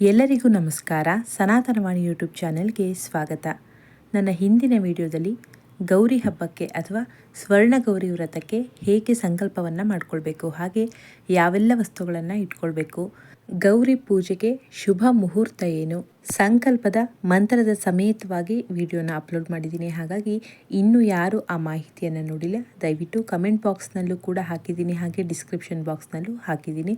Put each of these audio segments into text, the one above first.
ಎಲ್ಲರಿಗೂ ನಮಸ್ಕಾರ. ಸನಾತನವಾಣಿ ಯೂಟ್ಯೂಬ್ ಚಾನೆಲ್ಗೆ ಸ್ವಾಗತ. ನನ್ನ ಹಿಂದಿನ ವಿಡಿಯೋದಲ್ಲಿ ಗೌರಿ ಹಬ್ಬಕ್ಕೆ ಅಥವಾ ಸ್ವರ್ಣ ಗೌರಿ ವ್ರತಕ್ಕೆ ಹೇಗೆ ಸಂಕಲ್ಪವನ್ನು ಮಾಡಿಕೊಳ್ಬೇಕು, ಹಾಗೆ ಯಾವೆಲ್ಲ ವಸ್ತುಗಳನ್ನು ಇಟ್ಕೊಳ್ಬೇಕು ಗೌರಿ ಪೂಜೆಗೆ ಶುಭ ಮುಹೂರ್ತ ಏನು? ಸಂಕಲ್ಪದ ಮಂತ್ರದ ಸಮೇತವಾಗಿ ವಿಡಿಯೋನ ಅಪ್ಲೋಡ್ ಮಾಡಿದ್ದೀನಿ. ಹಾಗಾಗಿ ಇನ್ನೂ ಯಾರು ಆ ಮಾಹಿತಿಯನ್ನು ನೋಡಿಲ್ಲ, ದಯವಿಟ್ಟು ಕಮೆಂಟ್ ಬಾಕ್ಸ್ನಲ್ಲೂ ಕೂಡ ಹಾಕಿದ್ದೀನಿ. ಹಾಗೆ ಡಿಸ್ಕ್ರಿಪ್ಷನ್ ಬಾಕ್ಸ್ನಲ್ಲೂ ಹಾಕಿದ್ದೀನಿ.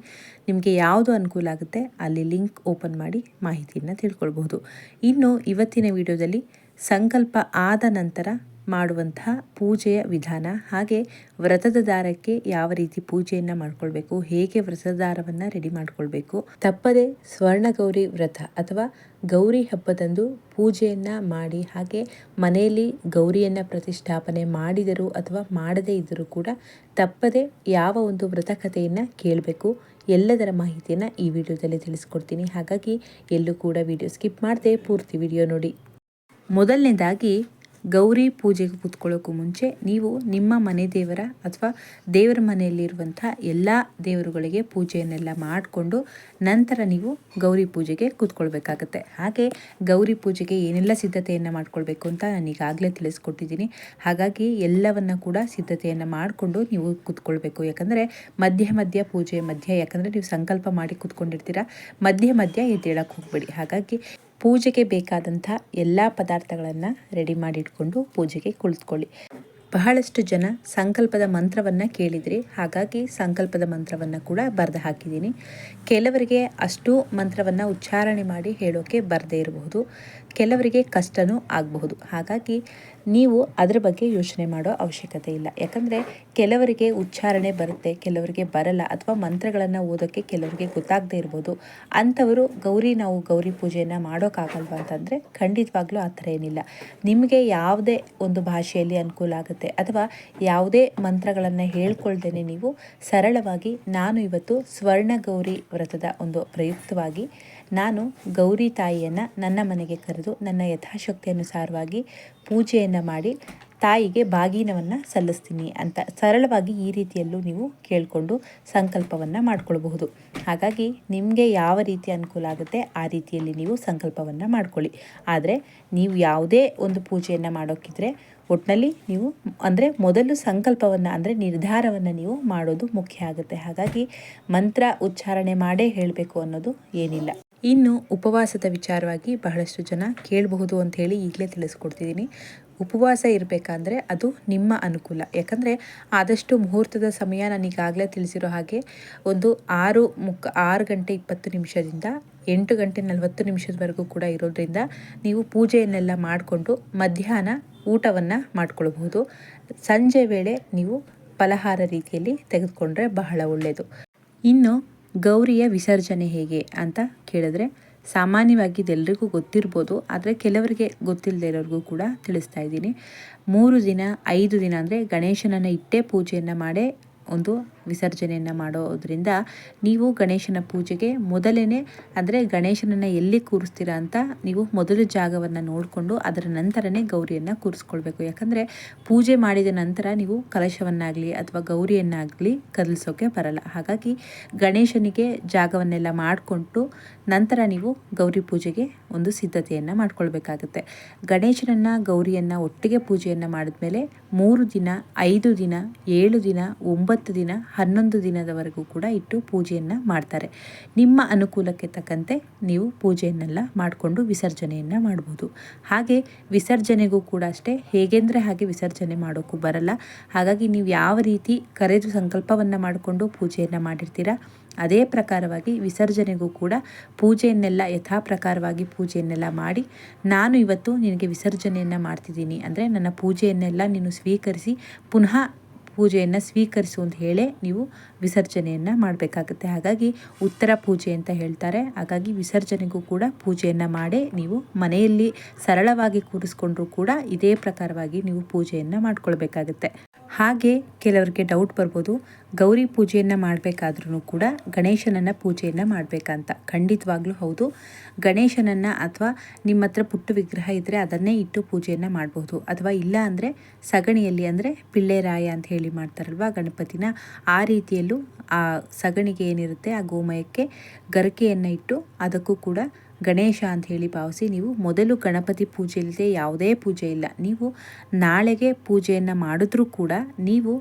ನಿಮಗೆ ಯಾವುದು ಅನುಕೂಲ ಆಗುತ್ತೆ, ಅಲ್ಲಿ ಲಿಂಕ್ ಓಪನ್ ಮಾಡಿ ಮಾಹಿತಿಯನ್ನು ತಿಳ್ಕೊಳ್ಬಹುದು. ಇನ್ನು ಇವತ್ತಿನ ವಿಡಿಯೋದಲ್ಲಿ ಸಂಕಲ್ಪ ಆದ ನಂತರ ಮಾಡುವಂತಹ ಪೂಜೆಯ ವಿಧಾನ. ಹಾಗೆ ವ್ರತದ ದಾರಕ್ಕೆ ಯಾವ ರೀತಿ ಪೂಜೆಯನ್ನು ಮಾಡ್ಕೊಳ್ಬೇಕು, ಹೇಗೆ ವ್ರತದ ದಾರವನ್ನು ರೆಡಿ ಮಾಡ್ಕೊಳ್ಬೇಕು, ತಪ್ಪದೆ ಸ್ವರ್ಣ ಗೌರಿ ವ್ರತ ಅಥವಾ ಗೌರಿ ಹಬ್ಬದಂದು ಪೂಜೆಯನ್ನು ಮಾಡಿ, ಹಾಗೆ ಮನೆಯಲ್ಲಿ ಗೌರಿಯನ್ನು ಪ್ರತಿಷ್ಠಾಪನೆ ಮಾಡಿದರೂ ಅಥವಾ ಮಾಡದೇ ಇದ್ದರೂ ಕೂಡ ತಪ್ಪದೆ ಯಾವ ಒಂದು ವ್ರತ ಕಥೆಯನ್ನು ಕೇಳಬೇಕು, ಎಲ್ಲದರ ಮಾಹಿತಿಯನ್ನು ಈ ವಿಡಿಯೋದಲ್ಲಿ ತಿಳಿಸ್ಕೊಡ್ತೀನಿ. ಹಾಗಾಗಿ ಎಲ್ಲೂ ಕೂಡ ವಿಡಿಯೋ ಸ್ಕಿಪ್ ಮಾಡದೆ ಪೂರ್ತಿ ವಿಡಿಯೋ ನೋಡಿ. ಮೊದಲನೇದಾಗಿ ಗೌರಿ ಪೂಜೆಗೆ ಕೂತ್ಕೊಳ್ಳೋಕ್ಕೂ ಮುಂಚೆ ನೀವು ನಿಮ್ಮ ಮನೆ ದೇವರ ಅಥವಾ ದೇವರ ಮನೆಯಲ್ಲಿರುವಂಥ ಎಲ್ಲ ದೇವರುಗಳಿಗೆ ಪೂಜೆಯನ್ನೆಲ್ಲ ಮಾಡಿಕೊಂಡು ನಂತರ ನೀವು ಗೌರಿ ಪೂಜೆಗೆ ಕೂತ್ಕೊಳ್ಬೇಕಾಗತ್ತೆ. ಹಾಗೆ ಗೌರಿ ಪೂಜೆಗೆ ಏನೆಲ್ಲ ಸಿದ್ಧತೆಯನ್ನು ಮಾಡಿಕೊಳ್ಬೇಕು ಅಂತ ನಾನು ಈಗಾಗಲೇ ತಿಳಿಸ್ಕೊಟ್ಟಿದ್ದೀನಿ. ಹಾಗಾಗಿ ಎಲ್ಲವನ್ನು ಕೂಡ ಸಿದ್ಧತೆಯನ್ನು ಮಾಡಿಕೊಂಡು ನೀವು ಕೂತ್ಕೊಳ್ಬೇಕು. ಯಾಕಂದರೆ ಮಧ್ಯ ಮಧ್ಯ ಪೂಜೆ ಮಧ್ಯ ಯಾಕಂದರೆ ನೀವು ಸಂಕಲ್ಪ ಮಾಡಿ ಕೂತ್ಕೊಂಡಿರ್ತೀರ. ಮಧ್ಯ ಮಧ್ಯ ಎದ್ದೇಳಕ್ಕೆ ಹೋಗಬೇಡಿ. ಹಾಗಾಗಿ ಪೂಜೆಗೆ ಬೇಕಾದಂಥ ಎಲ್ಲ ಪದಾರ್ಥಗಳನ್ನು ರೆಡಿ ಮಾಡಿಟ್ಕೊಂಡು ಪೂಜೆಗೆ ಕುಳಿತುಕೊಳ್ಳಿ. ಬಹಳಷ್ಟು ಜನ ಸಂಕಲ್ಪದ ಮಂತ್ರವನ್ನು ಕೇಳಿದ್ರಿ ಹಾಗಾಗಿ ಸಂಕಲ್ಪದ ಮಂತ್ರವನ್ನು ಕೂಡ ಬರೆದು ಹಾಕಿದ್ದೀನಿ. ಕೆಲವರಿಗೆ ಅಷ್ಟು ಮಂತ್ರವನ್ನು ಉಚ್ಚಾರಣೆ ಮಾಡಿ ಹೇಳೋಕ್ಕೆ ಬರದೇ ಇರಬಹುದು ಕೆಲವರಿಗೆ ಕಷ್ಟನೂ ಆಗಬಹುದು. ಹಾಗಾಗಿ ನೀವು ಅದರ ಬಗ್ಗೆ ಯೋಚನೆ ಮಾಡೋ ಅವಶ್ಯಕತೆ ಇಲ್ಲ. ಯಾಕಂದರೆ ಕೆಲವರಿಗೆ ಉಚ್ಚಾರಣೆ ಬರುತ್ತೆ, ಕೆಲವರಿಗೆ ಬರಲ್ಲ ಅಥವಾ ಮಂತ್ರಗಳನ್ನು ಓದೋಕ್ಕೆ ಕೆಲವರಿಗೆ ಗೊತ್ತಾಗದೇ ಇರ್ಬೋದು. ಅಂಥವರು ಗೌರಿ ನಾವು ಗೌರಿ ಪೂಜೆಯನ್ನು ಮಾಡೋಕ್ಕಾಗಲ್ವ ಅಂತಂದರೆ ಖಂಡಿತವಾಗ್ಲೂ ಆ ಥರ ಏನಿಲ್ಲ. ನಿಮಗೆ ಯಾವುದೇ ಒಂದು ಭಾಷೆಯಲ್ಲಿ ಅನುಕೂಲ ಆಗುತ್ತೆ ಅಥವಾ ಯಾವುದೇ ಮಂತ್ರಗಳನ್ನು ಹೇಳ್ಕೊಳ್ದೇನೆ ನೀವು ಸರಳವಾಗಿ ನಾನು ಇವತ್ತು ಸ್ವರ್ಣ ಗೌರಿ ವ್ರತದ ಒಂದು ಪ್ರಯುಕ್ತವಾಗಿ ನಾನು ಗೌರಿ ತಾಯಿಯನ್ನು ನನ್ನ ಮನೆಗೆ ಕರೆದು ನನ್ನ ಯಥಾಶಕ್ತಿ ಅನುಸಾರವಾಗಿ ಪೂಜೆಯನ್ನು ಮಾಡಿ ತಾಯಿಗೆ ಬಾಗಿನವನ್ನು ಸಲ್ಲಿಸ್ತೀನಿ ಅಂತ ಸರಳವಾಗಿ ಈ ರೀತಿಯಲ್ಲೂ ನೀವು ಕೇಳಿಕೊಂಡು ಸಂಕಲ್ಪವನ್ನು ಮಾಡ್ಕೊಳ್ಬಹುದು. ಹಾಗಾಗಿ ನಿಮಗೆ ಯಾವ ರೀತಿ ಅನುಕೂಲ ಆಗುತ್ತೆ ಆ ರೀತಿಯಲ್ಲಿ ನೀವು ಸಂಕಲ್ಪವನ್ನು ಮಾಡ್ಕೊಳ್ಳಿ. ಆದರೆ ನೀವು ಯಾವುದೇ ಒಂದು ಪೂಜೆಯನ್ನು ಮಾಡೋಕ್ಕಿದ್ರೆ ಒಟ್ಟಿನಲ್ಲಿ ನೀವು ಅಂದರೆ ಮೊದಲು ಸಂಕಲ್ಪವನ್ನು ಅಂದರೆ ನಿರ್ಧಾರವನ್ನು ನೀವು ಮಾಡೋದು ಮುಖ್ಯ ಆಗುತ್ತೆ. ಹಾಗಾಗಿ ಮಂತ್ರ ಉಚ್ಚಾರಣೆ ಮಾಡೇ ಹೇಳಬೇಕು ಅನ್ನೋದು ಏನಿಲ್ಲ. ಇನ್ನು ಉಪವಾಸದ ವಿಚಾರವಾಗಿ ಬಹಳಷ್ಟು ಜನ ಕೇಳಬಹುದು ಅಂತ ಹೇಳಿ ಈಗಲೇ ತಿಳಿಸ್ಕೊಡ್ತಿದ್ದೀನಿ. ಉಪವಾಸ ಇರಬೇಕಂದ್ರೆ ಅದು ನಿಮ್ಮ ಅನುಕೂಲ. ಯಾಕಂದರೆ ಆದಷ್ಟು ಮುಹೂರ್ತದ ಸಮಯ ನನಗಾಗಲೇ ತಿಳಿಸಿರೋ ಹಾಗೆ ಒಂದು ಆರು ಮುಕ್ಕ ಆರು ಗಂಟೆ ಇಪ್ಪತ್ತು ನಿಮಿಷದಿಂದ ಎಂಟು ಗಂಟೆ ನಲವತ್ತು ನಿಮಿಷದವರೆಗೂ ಕೂಡ ಇರೋದ್ರಿಂದ ನೀವು ಪೂಜೆಯನ್ನೆಲ್ಲ ಮಾಡಿಕೊಂಡು ಮಧ್ಯಾಹ್ನ ಊಟವನ್ನು ಮಾಡ್ಕೊಳ್ಬಹುದು. ಸಂಜೆ ವೇಳೆ ನೀವು ಫಲಹಾರ ರೀತಿಯಲ್ಲಿ ತೆಗೆದುಕೊಂಡ್ರೆ ಬಹಳ ಒಳ್ಳೆಯದು ಇನ್ನು ಗೌರಿಯ ವಿಸರ್ಜನೆ ಹೇಗೆ ಅಂತ ಕೇಳಿದ್ರೆ, ಸಾಮಾನ್ಯವಾಗಿ ಇದೆಲ್ಲರಿಗೂ ಗೊತ್ತಿರ್ಬೋದು, ಆದರೆ ಕೆಲವರಿಗೆ ಗೊತ್ತಿಲ್ಲದೆ ಇರೋರಿಗೂ ಕೂಡ ತಿಳಿಸ್ತಾ ಇದ್ದೀನಿ. ಮೂರು ದಿನ, ಐದು ದಿನ ಅಂದರೆ ಗಣೇಶನನ್ನು ಇಟ್ಟೇ ಪೂಜೆಯನ್ನು ಮಾಡೇ ಒಂದು ವಿಸರ್ಜನೆಯನ್ನು ಮಾಡೋದ್ರಿಂದ ನೀವು ಗಣೇಶನ ಪೂಜೆಗೆ ಮೊದಲೇ ಅಂದರೆ ಗಣೇಶನನ್ನು ಎಲ್ಲಿ ಕೂರಿಸ್ತೀರಾ ಅಂತ ನೀವು ಮೊದಲು ಜಾಗವನ್ನು ನೋಡಿಕೊಂಡು ಅದರ ನಂತರನೇ ಗೌರಿಯನ್ನು ಕೂರಿಸ್ಕೊಳ್ಬೇಕು. ಯಾಕಂದರೆ ಪೂಜೆ ಮಾಡಿದ ನಂತರ ನೀವು ಕಲಶವನ್ನಾಗಲಿ ಅಥವಾ ಗೌರಿಯನ್ನಾಗಲಿ ಕದಲಿಸೋಕೆ ಬರಲ್ಲ. ಹಾಗಾಗಿ ಗಣೇಶನಿಗೆ ಜಾಗವನ್ನೆಲ್ಲ ಮಾಡಿಕೊಂಡು ನಂತರ ನೀವು ಗೌರಿ ಪೂಜೆಗೆ ಒಂದು ಸಿದ್ಧತೆಯನ್ನು ಮಾಡ್ಕೊಳ್ಬೇಕಾಗುತ್ತೆ. ಗಣೇಶನನ್ನು, ಗೌರಿಯನ್ನು ಒಟ್ಟಿಗೆ ಪೂಜೆಯನ್ನು ಮಾಡಿದ್ಮೇಲೆ ಮೂರು ದಿನ, ಐದು ದಿನ, ಏಳು ದಿನ, ಒಂಬತ್ತು ದಿನ ಹನ್ನೊಂದು ದಿನದವರೆಗೂ ಕೂಡ ಇಟ್ಟು ಪೂಜೆಯನ್ನು ಮಾಡ್ತಾರೆ. ನಿಮ್ಮ ಅನುಕೂಲಕ್ಕೆ ತಕ್ಕಂತೆ ನೀವು ಪೂಜೆಯನ್ನೆಲ್ಲ ಮಾಡಿಕೊಂಡು ವಿಸರ್ಜನೆಯನ್ನು ಮಾಡ್ಬೋದು. ಹಾಗೆ ವಿಸರ್ಜನೆಗೂ ಕೂಡ ಅಷ್ಟೇ, ಹೇಗೆಂದರೆ ಹಾಗೆ ವಿಸರ್ಜನೆ ಮಾಡೋಕ್ಕೂ ಬರಲ್ಲ. ಹಾಗಾಗಿ ನೀವು ಯಾವ ರೀತಿ ಕರೆದು ಸಂಕಲ್ಪವನ್ನು ಮಾಡಿಕೊಂಡು ಪೂಜೆಯನ್ನು ಮಾಡಿರ್ತೀರಾ, ಅದೇ ಪ್ರಕಾರವಾಗಿ ವಿಸರ್ಜನೆಗೂ ಕೂಡ ಪೂಜೆಯನ್ನೆಲ್ಲ ಯಥಾ ಪ್ರಕಾರವಾಗಿ ಪೂಜೆಯನ್ನೆಲ್ಲ ಮಾಡಿ, ನಾನು ಇವತ್ತು ನಿನಗೆ ವಿಸರ್ಜನೆಯನ್ನು ಮಾಡ್ತಿದ್ದೀನಿ. ಅಂದರೆ ನನ್ನ ಪೂಜೆಯನ್ನೆಲ್ಲ ನೀನು ಸ್ವೀಕರಿಸಿ, ಪುನಃ ಪೂಜೆಯನ್ನು ಸ್ವೀಕರಿಸು ಅಂತ ಹೇಳಿ ನೀವು ವಿಸರ್ಜನೆಯನ್ನು ಮಾಡಬೇಕಾಗುತ್ತೆ. ಹಾಗಾಗಿ ಉತ್ತರ ಪೂಜೆ ಅಂತ ಹೇಳ್ತಾರೆ. ಹಾಗಾಗಿ ವಿಸರ್ಜನೆಗೂ ಕೂಡ ಪೂಜೆಯನ್ನು ಮಾಡಿ ನೀವು ಮನೆಯಲ್ಲಿ ಸರಳವಾಗಿ ಕೂರಿಸ್ಕೊಂಡ್ರೂ ಕೂಡ ಇದೇ ಪ್ರಕಾರವಾಗಿ ನೀವು ಪೂಜೆಯನ್ನು ಮಾಡ್ಕೊಳ್ಬೇಕಾಗುತ್ತೆ. ಹಾಗೆ ಕೆಲವರಿಗೆ ಡೌಟ್ ಬರ್ಬೋದು. ಗೌರಿ ಪೂಜೆಯನ್ನು ಮಾಡಬೇಕಾದ್ರೂ ಕೂಡ ಗಣೇಶನನ್ನು ಪೂಜೆಯನ್ನು ಮಾಡಬೇಕಂತ. ಖಂಡಿತವಾಗ್ಲೂ ಹೌದು. ಗಣೇಶನನ್ನು ಅಥವಾ ನಿಮ್ಮ ಹತ್ರ ಪುಟ್ಟ ವಿಗ್ರಹ ಇದ್ದರೆ ಅದನ್ನೇ ಇಟ್ಟು ಪೂಜೆಯನ್ನು ಮಾಡಬಹುದು ಅಥವಾ ಇಲ್ಲ ಅಂದರೆ ಸಗಣಿಯಲ್ಲಿ ಅಂದರೆ ಪಿಳ್ಳೆರಾಯ ಅಂತ ಹೇಳಿ ಮಾಡ್ತಾರಲ್ವ ಗಣಪತಿನ, ಆ ರೀತಿಯಲ್ಲೂ ಆ ಸಗಣಿಗೆ ಏನಿರುತ್ತೆ ಆ ಗೋಮಯಕ್ಕೆ ಗರಿಕೆಯನ್ನು ಇಟ್ಟು ಅದಕ್ಕೂ ಕೂಡ ಗಣೇಶ ಅಂತ ಹೇಳಿ ಭಾವಿಸಿ ನೀವು ಮೊದಲು ಗಣಪತಿ ಪೂಜೆ ಇಲ್ಲದೆ ಯಾವುದೇ ಪೂಜೆ ಇಲ್ಲ. ನೀವು ನಾಳೆಗೆ ಪೂಜೆಯನ್ನು ಮಾಡಿದ್ರೂ ಕೂಡ ನೀವು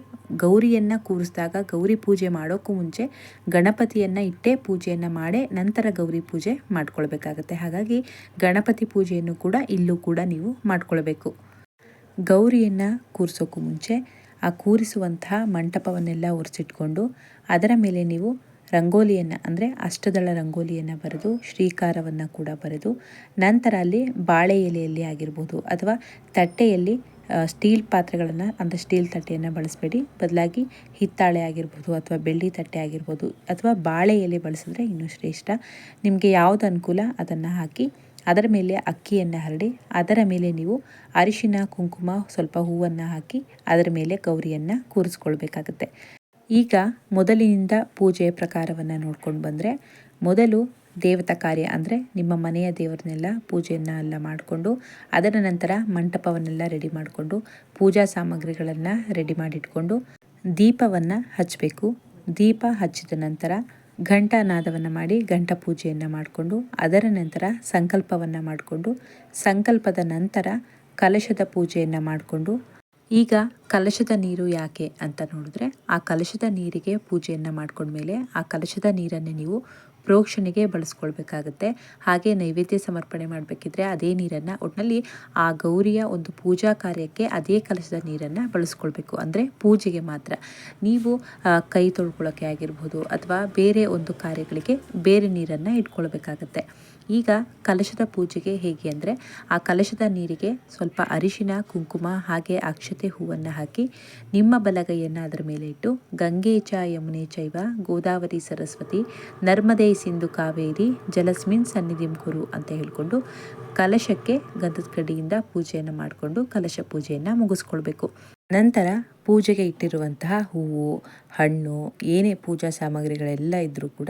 ಗೌರಿಯನ್ನು ಕೂರಿಸಿದಾಗ ಗೌರಿ ಪೂಜೆ ಮಾಡೋಕ್ಕೂ ಮುಂಚೆ ಗಣಪತಿಯನ್ನು ಇಟ್ಟೇ ಪೂಜೆಯನ್ನು ಮಾಡೇ ನಂತರ ಗೌರಿ ಪೂಜೆ ಮಾಡ್ಕೊಳ್ಬೇಕಾಗತ್ತೆ. ಹಾಗಾಗಿ ಗಣಪತಿ ಪೂಜೆಯನ್ನು ಕೂಡ ಇಲ್ಲೂ ಕೂಡ ನೀವು ಮಾಡ್ಕೊಳ್ಬೇಕು. ಗೌರಿಯನ್ನು ಕೂರಿಸೋಕ್ಕೂ ಮುಂಚೆ ಆ ಕೂರಿಸುವಂತಹ ಮಂಟಪವನ್ನೆಲ್ಲ ಉರಿಸಿಟ್ಕೊಂಡು ಅದರ ಮೇಲೆ ನೀವು ರಂಗೋಲಿಯನ್ನು, ಅಂದರೆ ಅಷ್ಟದಳ ರಂಗೋಲಿಯನ್ನು ಬರೆದು, ಶ್ರೀಕಾರವನ್ನು ಕೂಡ ಬರೆದು, ನಂತರ ಅಲ್ಲಿ ಬಾಳೆ ಎಲೆಯಲ್ಲಿ ಆಗಿರ್ಬೋದು ಅಥವಾ ತಟ್ಟೆಯಲ್ಲಿ ಸ್ಟೀಲ್ ಪಾತ್ರೆಗಳನ್ನು, ಅಂದರೆ ಸ್ಟೀಲ್ ತಟ್ಟೆಯನ್ನು ಬಳಸಬೇಡಿ. ಬದಲಾಗಿ ಹಿತ್ತಾಳೆ ಆಗಿರ್ಬೋದು ಅಥವಾ ಬೆಳ್ಳಿ ತಟ್ಟೆ ಆಗಿರ್ಬೋದು ಅಥವಾ ಬಾಳೆ ಎಲೆ ಬಳಸಿದ್ರೆ ಇನ್ನೂ ಶ್ರೇಷ್ಠ. ನಿಮಗೆ ಯಾವುದು ಅನುಕೂಲ ಅದನ್ನು ಹಾಕಿ ಅದರ ಮೇಲೆ ಅಕ್ಕಿಯನ್ನು ಹರಡಿ, ಅದರ ಮೇಲೆ ನೀವು ಅರಿಶಿನ, ಕುಂಕುಮ, ಸ್ವಲ್ಪ ಹೂವನ್ನು ಹಾಕಿ ಅದರ ಮೇಲೆ ಗೌರಿಯನ್ನು ಕೂರಿಸ್ಕೊಳ್ಬೇಕಾಗತ್ತೆ. ಈಗ ಮೊದಲಿನಿಂದ ಪೂಜೆಯ ಪ್ರಕಾರವನ್ನು ನೋಡ್ಕೊಂಡು ಬಂದರೆ, ಮೊದಲು ದೇವತಾ ಕಾರ್ಯ ಅಂದರೆ ನಿಮ್ಮ ಮನೆಯ ದೇವರನ್ನೆಲ್ಲ ಪೂಜೆಯನ್ನು ಎಲ್ಲ ಮಾಡಿಕೊಂಡು, ಅದರ ನಂತರ ಮಂಟಪವನ್ನೆಲ್ಲ ರೆಡಿ ಮಾಡಿಕೊಂಡು, ಪೂಜಾ ಸಾಮಗ್ರಿಗಳನ್ನು ರೆಡಿ ಮಾಡಿಟ್ಕೊಂಡು ದೀಪವನ್ನು ಹಚ್ಚಬೇಕು ದೀಪ ಹಚ್ಚಿದ ನಂತರ ಘಂಟಾನಾದವನ್ನು ಮಾಡಿ ಘಂಟ ಪೂಜೆಯನ್ನು ಮಾಡಿಕೊಂಡು, ಅದರ ನಂತರ ಸಂಕಲ್ಪವನ್ನು ಮಾಡಿಕೊಂಡು, ಸಂಕಲ್ಪದ ನಂತರ ಕಲಶದ ಪೂಜೆಯನ್ನು ಮಾಡಿಕೊಂಡು, ಈಗ ಕಲಶದ ನೀರು ಯಾಕೆ ಅಂತ ನೋಡಿದ್ರೆ, ಆ ಕಲಶದ ನೀರಿಗೆ ಪೂಜೆಯನ್ನು ಮಾಡ್ಕೊಂಡ್ಮೇಲೆ ಆ ಕಲಶದ ನೀರನ್ನು ನೀವು ಪ್ರೋಕ್ಷಣೆಗೆ ಬಳಸ್ಕೊಳ್ಬೇಕಾಗುತ್ತೆ. ಹಾಗೆ ನೈವೇದ್ಯ ಸಮರ್ಪಣೆ ಮಾಡಬೇಕಿದ್ರೆ ಅದೇ ನೀರನ್ನು ಒಟ್ಟಿನಲ್ಲಿ ಆ ಗೌರಿಯ ಒಂದು ಪೂಜಾ ಕಾರ್ಯಕ್ಕೆ ಅದೇ ಕಲಶದ ನೀರನ್ನು ಬಳಸ್ಕೊಳ್ಬೇಕು. ಅಂದರೆ ಪೂಜೆಗೆ ಮಾತ್ರ. ನೀವು ಕೈ ತೊಳ್ಕೊಳ್ಳೋಕ್ಕೆ ಆಗಿರ್ಬೋದು ಅಥವಾ ಬೇರೆ ಒಂದು ಕಾರ್ಯಗಳಿಗೆ ಬೇರೆ ನೀರನ್ನು ಇಟ್ಕೊಳ್ಬೇಕಾಗತ್ತೆ. ಈಗ ಕಲಶದ ಪೂಜೆಗೆ ಹೇಗೆ ಅಂದರೆ ಆ ಕಲಶದ ನೀರಿಗೆ ಸ್ವಲ್ಪ ಅರಿಶಿನ, ಕುಂಕುಮ ಹಾಗೆ ಅಕ್ಷತೆ ಹೂವನ್ನು ಹಾಕಿ ನಿಮ್ಮ ಬಲಗೈಯನ್ನು ಅದರ ಮೇಲೆ ಇಟ್ಟು, ಗಂಗೆ ಚ ಯಮುನೆ ಚೈವ ಗೋದಾವರಿ ಸರಸ್ವತಿ, ನರ್ಮದೇ ಸಿಂಧು ಕಾವೇರಿ, ಜಲಸ್ಮಿನ್ ಸನ್ನಿಧಿಂ ಕುರು ಅಂತ ಹೇಳಿಕೊಂಡು ಕಲಶಕ್ಕೆ ಗಂಧದ ಕಡಿಯಿಂದ ಪೂಜೆಯನ್ನು ಮಾಡಿಕೊಂಡು ಕಲಶ ಪೂಜೆಯನ್ನು ಮುಗಿಸ್ಕೊಳ್ಬೇಕು. ನಂತರ ಪೂಜೆಗೆ ಇಟ್ಟಿರುವಂತಹ ಹೂವು, ಹಣ್ಣು, ಏನೇ ಪೂಜಾ ಸಾಮಗ್ರಿಗಳೆಲ್ಲ ಇದ್ದರೂ ಕೂಡ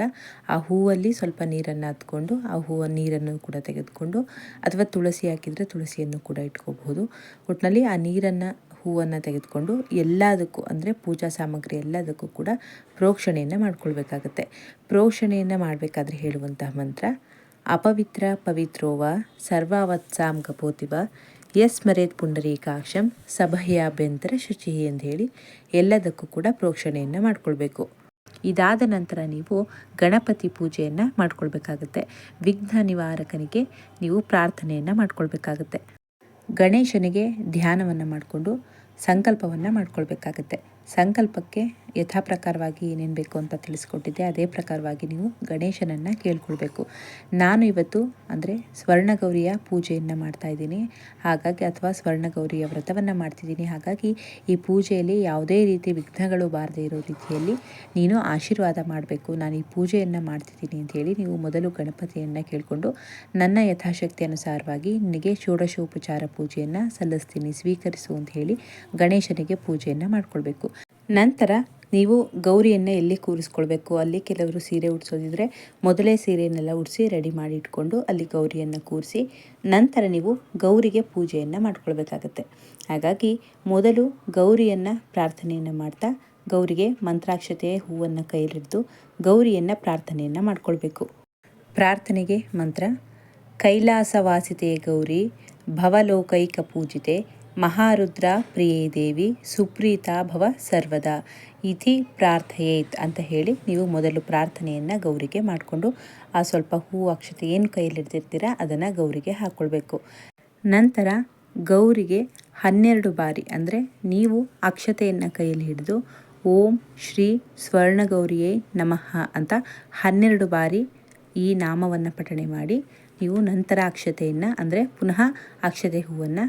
ಆ ಹೂವಲ್ಲಿ ಸ್ವಲ್ಪ ನೀರನ್ನು ಹತ್ಕೊಂಡು ಆ ಹೂವ ನೀರನ್ನು ಕೂಡ ತೆಗೆದುಕೊಂಡು ಅಥವಾ ತುಳಸಿ ಹಾಕಿದರೆ ತುಳಸಿಯನ್ನು ಕೂಡ ಇಟ್ಕೋಬಹುದು. ಒಟ್ಟಿನಲ್ಲಿ ಆ ನೀರನ್ನು, ಹೂವನ್ನು ತೆಗೆದುಕೊಂಡು ಎಲ್ಲದಕ್ಕೂ ಅಂದರೆ ಪೂಜಾ ಸಾಮಗ್ರಿ ಎಲ್ಲದಕ್ಕೂ ಕೂಡ ಪ್ರೋಕ್ಷಣೆಯನ್ನು ಮಾಡ್ಕೊಳ್ಬೇಕಾಗತ್ತೆ. ಪ್ರೋಕ್ಷಣೆಯನ್ನು ಮಾಡಬೇಕಾದ್ರೆ ಹೇಳುವಂತಹ ಮಂತ್ರ ಅಪವಿತ್ರ ಪವಿತ್ರೋವ, ಸರ್ವಾವತ್ಸಾಂ ಗಪೋತಿವ ಎಸ್ ಮರೇತ್ ಪುಂಡರೀಕಾಕ್ಷಂ ಸಭೆಯಾಭ್ಯಂತರ ಶುಚಿ ಅಂತ ಹೇಳಿ ಎಲ್ಲದಕ್ಕೂ ಕೂಡ ಪ್ರೋಕ್ಷಣೆಯನ್ನು ಮಾಡಿಕೊಳ್ಬೇಕು. ಇದಾದ ನಂತರ ನೀವು ಗಣಪತಿ ಪೂಜೆಯನ್ನು ಮಾಡ್ಕೊಳ್ಬೇಕಾಗತ್ತೆ. ವಿಘ್ನ ನಿವಾರಕನಿಗೆ ನೀವು ಪ್ರಾರ್ಥನೆಯನ್ನು ಮಾಡ್ಕೊಳ್ಬೇಕಾಗುತ್ತೆ. ಗಣೇಶನಿಗೆ ಧ್ಯಾನವನ್ನು ಮಾಡಿಕೊಂಡು ಸಂಕಲ್ಪವನ್ನು ಮಾಡ್ಕೊಳ್ಬೇಕಾಗತ್ತೆ. ಸಂಕಲ್ಪಕ್ಕೆ ಯಥಾ ಪ್ರಕಾರವಾಗಿ ಏನೇನು ಬೇಕು ಅಂತ ತಿಳಿಸ್ಕೊಟ್ಟಿದ್ದೆ. ಅದೇ ಪ್ರಕಾರವಾಗಿ ನೀವು ಗಣೇಶನನ್ನು ಕೇಳ್ಕೊಳ್ಬೇಕು. ನಾನು ಇವತ್ತು ಅಂದರೆ ಸ್ವರ್ಣಗೌರಿಯ ಪೂಜೆಯನ್ನು ಮಾಡ್ತಾ ಇದ್ದೀನಿ. ಹಾಗಾಗಿ ಅಥವಾ ಸ್ವರ್ಣಗೌರಿಯ ವ್ರತವನ್ನು ಮಾಡ್ತಿದ್ದೀನಿ. ಹಾಗಾಗಿ ಈ ಪೂಜೆಯಲ್ಲಿ ಯಾವುದೇ ರೀತಿ ವಿಘ್ನಗಳು ಬಾರದೇ ಇರೋ ರೀತಿಯಲ್ಲಿ ನೀನು ಆಶೀರ್ವಾದ ಮಾಡಬೇಕು. ನಾನು ಈ ಪೂಜೆಯನ್ನು ಮಾಡ್ತಿದ್ದೀನಿ ಅಂಥೇಳಿ ನೀವು ಮೊದಲು ಗಣಪತಿಯನ್ನು ಕೇಳಿಕೊಂಡು ನನ್ನ ಯಥಾಶಕ್ತಿ ಅನುಸಾರವಾಗಿ ನಿನಗೆ ಷೋಡಶೋಪಚಾರ ಪೂಜೆಯನ್ನು ಸಲ್ಲಿಸ್ತೀನಿ, ಸ್ವೀಕರಿಸು ಅಂತ ಹೇಳಿ ಗಣೇಶನಿಗೆ ಪೂಜೆಯನ್ನು ಮಾಡಿಕೊಳ್ಬೇಕು. ನಂತರ ನೀವು ಗೌರಿಯನ್ನು ಎಲ್ಲಿ ಕೂರಿಸ್ಕೊಳ್ಬೇಕು? ಅಲ್ಲಿ ಕೆಲವರು ಸೀರೆ ಉಡಿಸೋದಿದ್ರೆ ಮೊದಲೇ ಸೀರೆಯನ್ನೆಲ್ಲ ಉಡಿಸಿ, ರೆಡಿ ಮಾಡಿ ಇಟ್ಕೊಂಡು ಅಲ್ಲಿ ಗೌರಿಯನ್ನು ಕೂರಿಸಿ, ನಂತರ ನೀವು ಗೌರಿಗೆ ಪೂಜೆಯನ್ನು ಮಾಡ್ಕೊಳ್ಬೇಕಾಗತ್ತೆ. ಹಾಗಾಗಿ ಮೊದಲು ಗೌರಿಯನ್ನು ಪ್ರಾರ್ಥನೆಯನ್ನು ಮಾಡ್ತಾ, ಗೌರಿಗೆ ಮಂತ್ರಾಕ್ಷತೆಯ ಹೂವನ್ನು ಕೈಲಿಡ್ದು ಗೌರಿಯನ್ನು ಪ್ರಾರ್ಥನೆಯನ್ನು ಮಾಡ್ಕೊಳ್ಬೇಕು. ಪ್ರಾರ್ಥನೆಗೆ ಮಂತ್ರ, ಕೈಲಾಸವಾಸಿತೆ ಗೌರಿ, ಭವಲೋಕೈಕ ಪೂಜಿತೆ ಮಹಾರುದ್ರ ಪ್ರಿಯೇ ದೇವಿ, ಸುಪ್ರೀತಾ ಭವ ಸರ್ವದಾ. ಇತಿ ಪ್ರಾರ್ಥಯೇತ್ ಅಂತ ಹೇಳಿ ನೀವು ಮೊದಲು ಪ್ರಾರ್ಥನೆಯನ್ನು ಗೌರಿಗೆ ಮಾಡಿಕೊಂಡು ಆ ಸ್ವಲ್ಪ ಹೂ, ಅಕ್ಷತೆ ಏನು ಕೈಯಲ್ಲಿ ಅದನ್ನು ಗೌರಿಗೆ ಹಾಕ್ಕೊಳ್ಬೇಕು ನಂತರ ಗೌರಿಗೆ ಹನ್ನೆರಡು ಬಾರಿ ಅಂದರೆ ನೀವು ಅಕ್ಷತೆಯನ್ನು ಕೈಯಲ್ಲಿ ಹಿಡಿದು ಓಂ ಶ್ರೀ ಸ್ವರ್ಣಗೌರಿಯೇ ನಮಃ ಅಂತ ಹನ್ನೆರಡು ಬಾರಿ ಈ ನಾಮವನ್ನು ಪಠಣೆ ಮಾಡಿ ನೀವು ನಂತರ ಅಕ್ಷತೆಯನ್ನು ಅಂದರೆ ಪುನಃ ಅಕ್ಷತೆ ಹೂವನ್ನು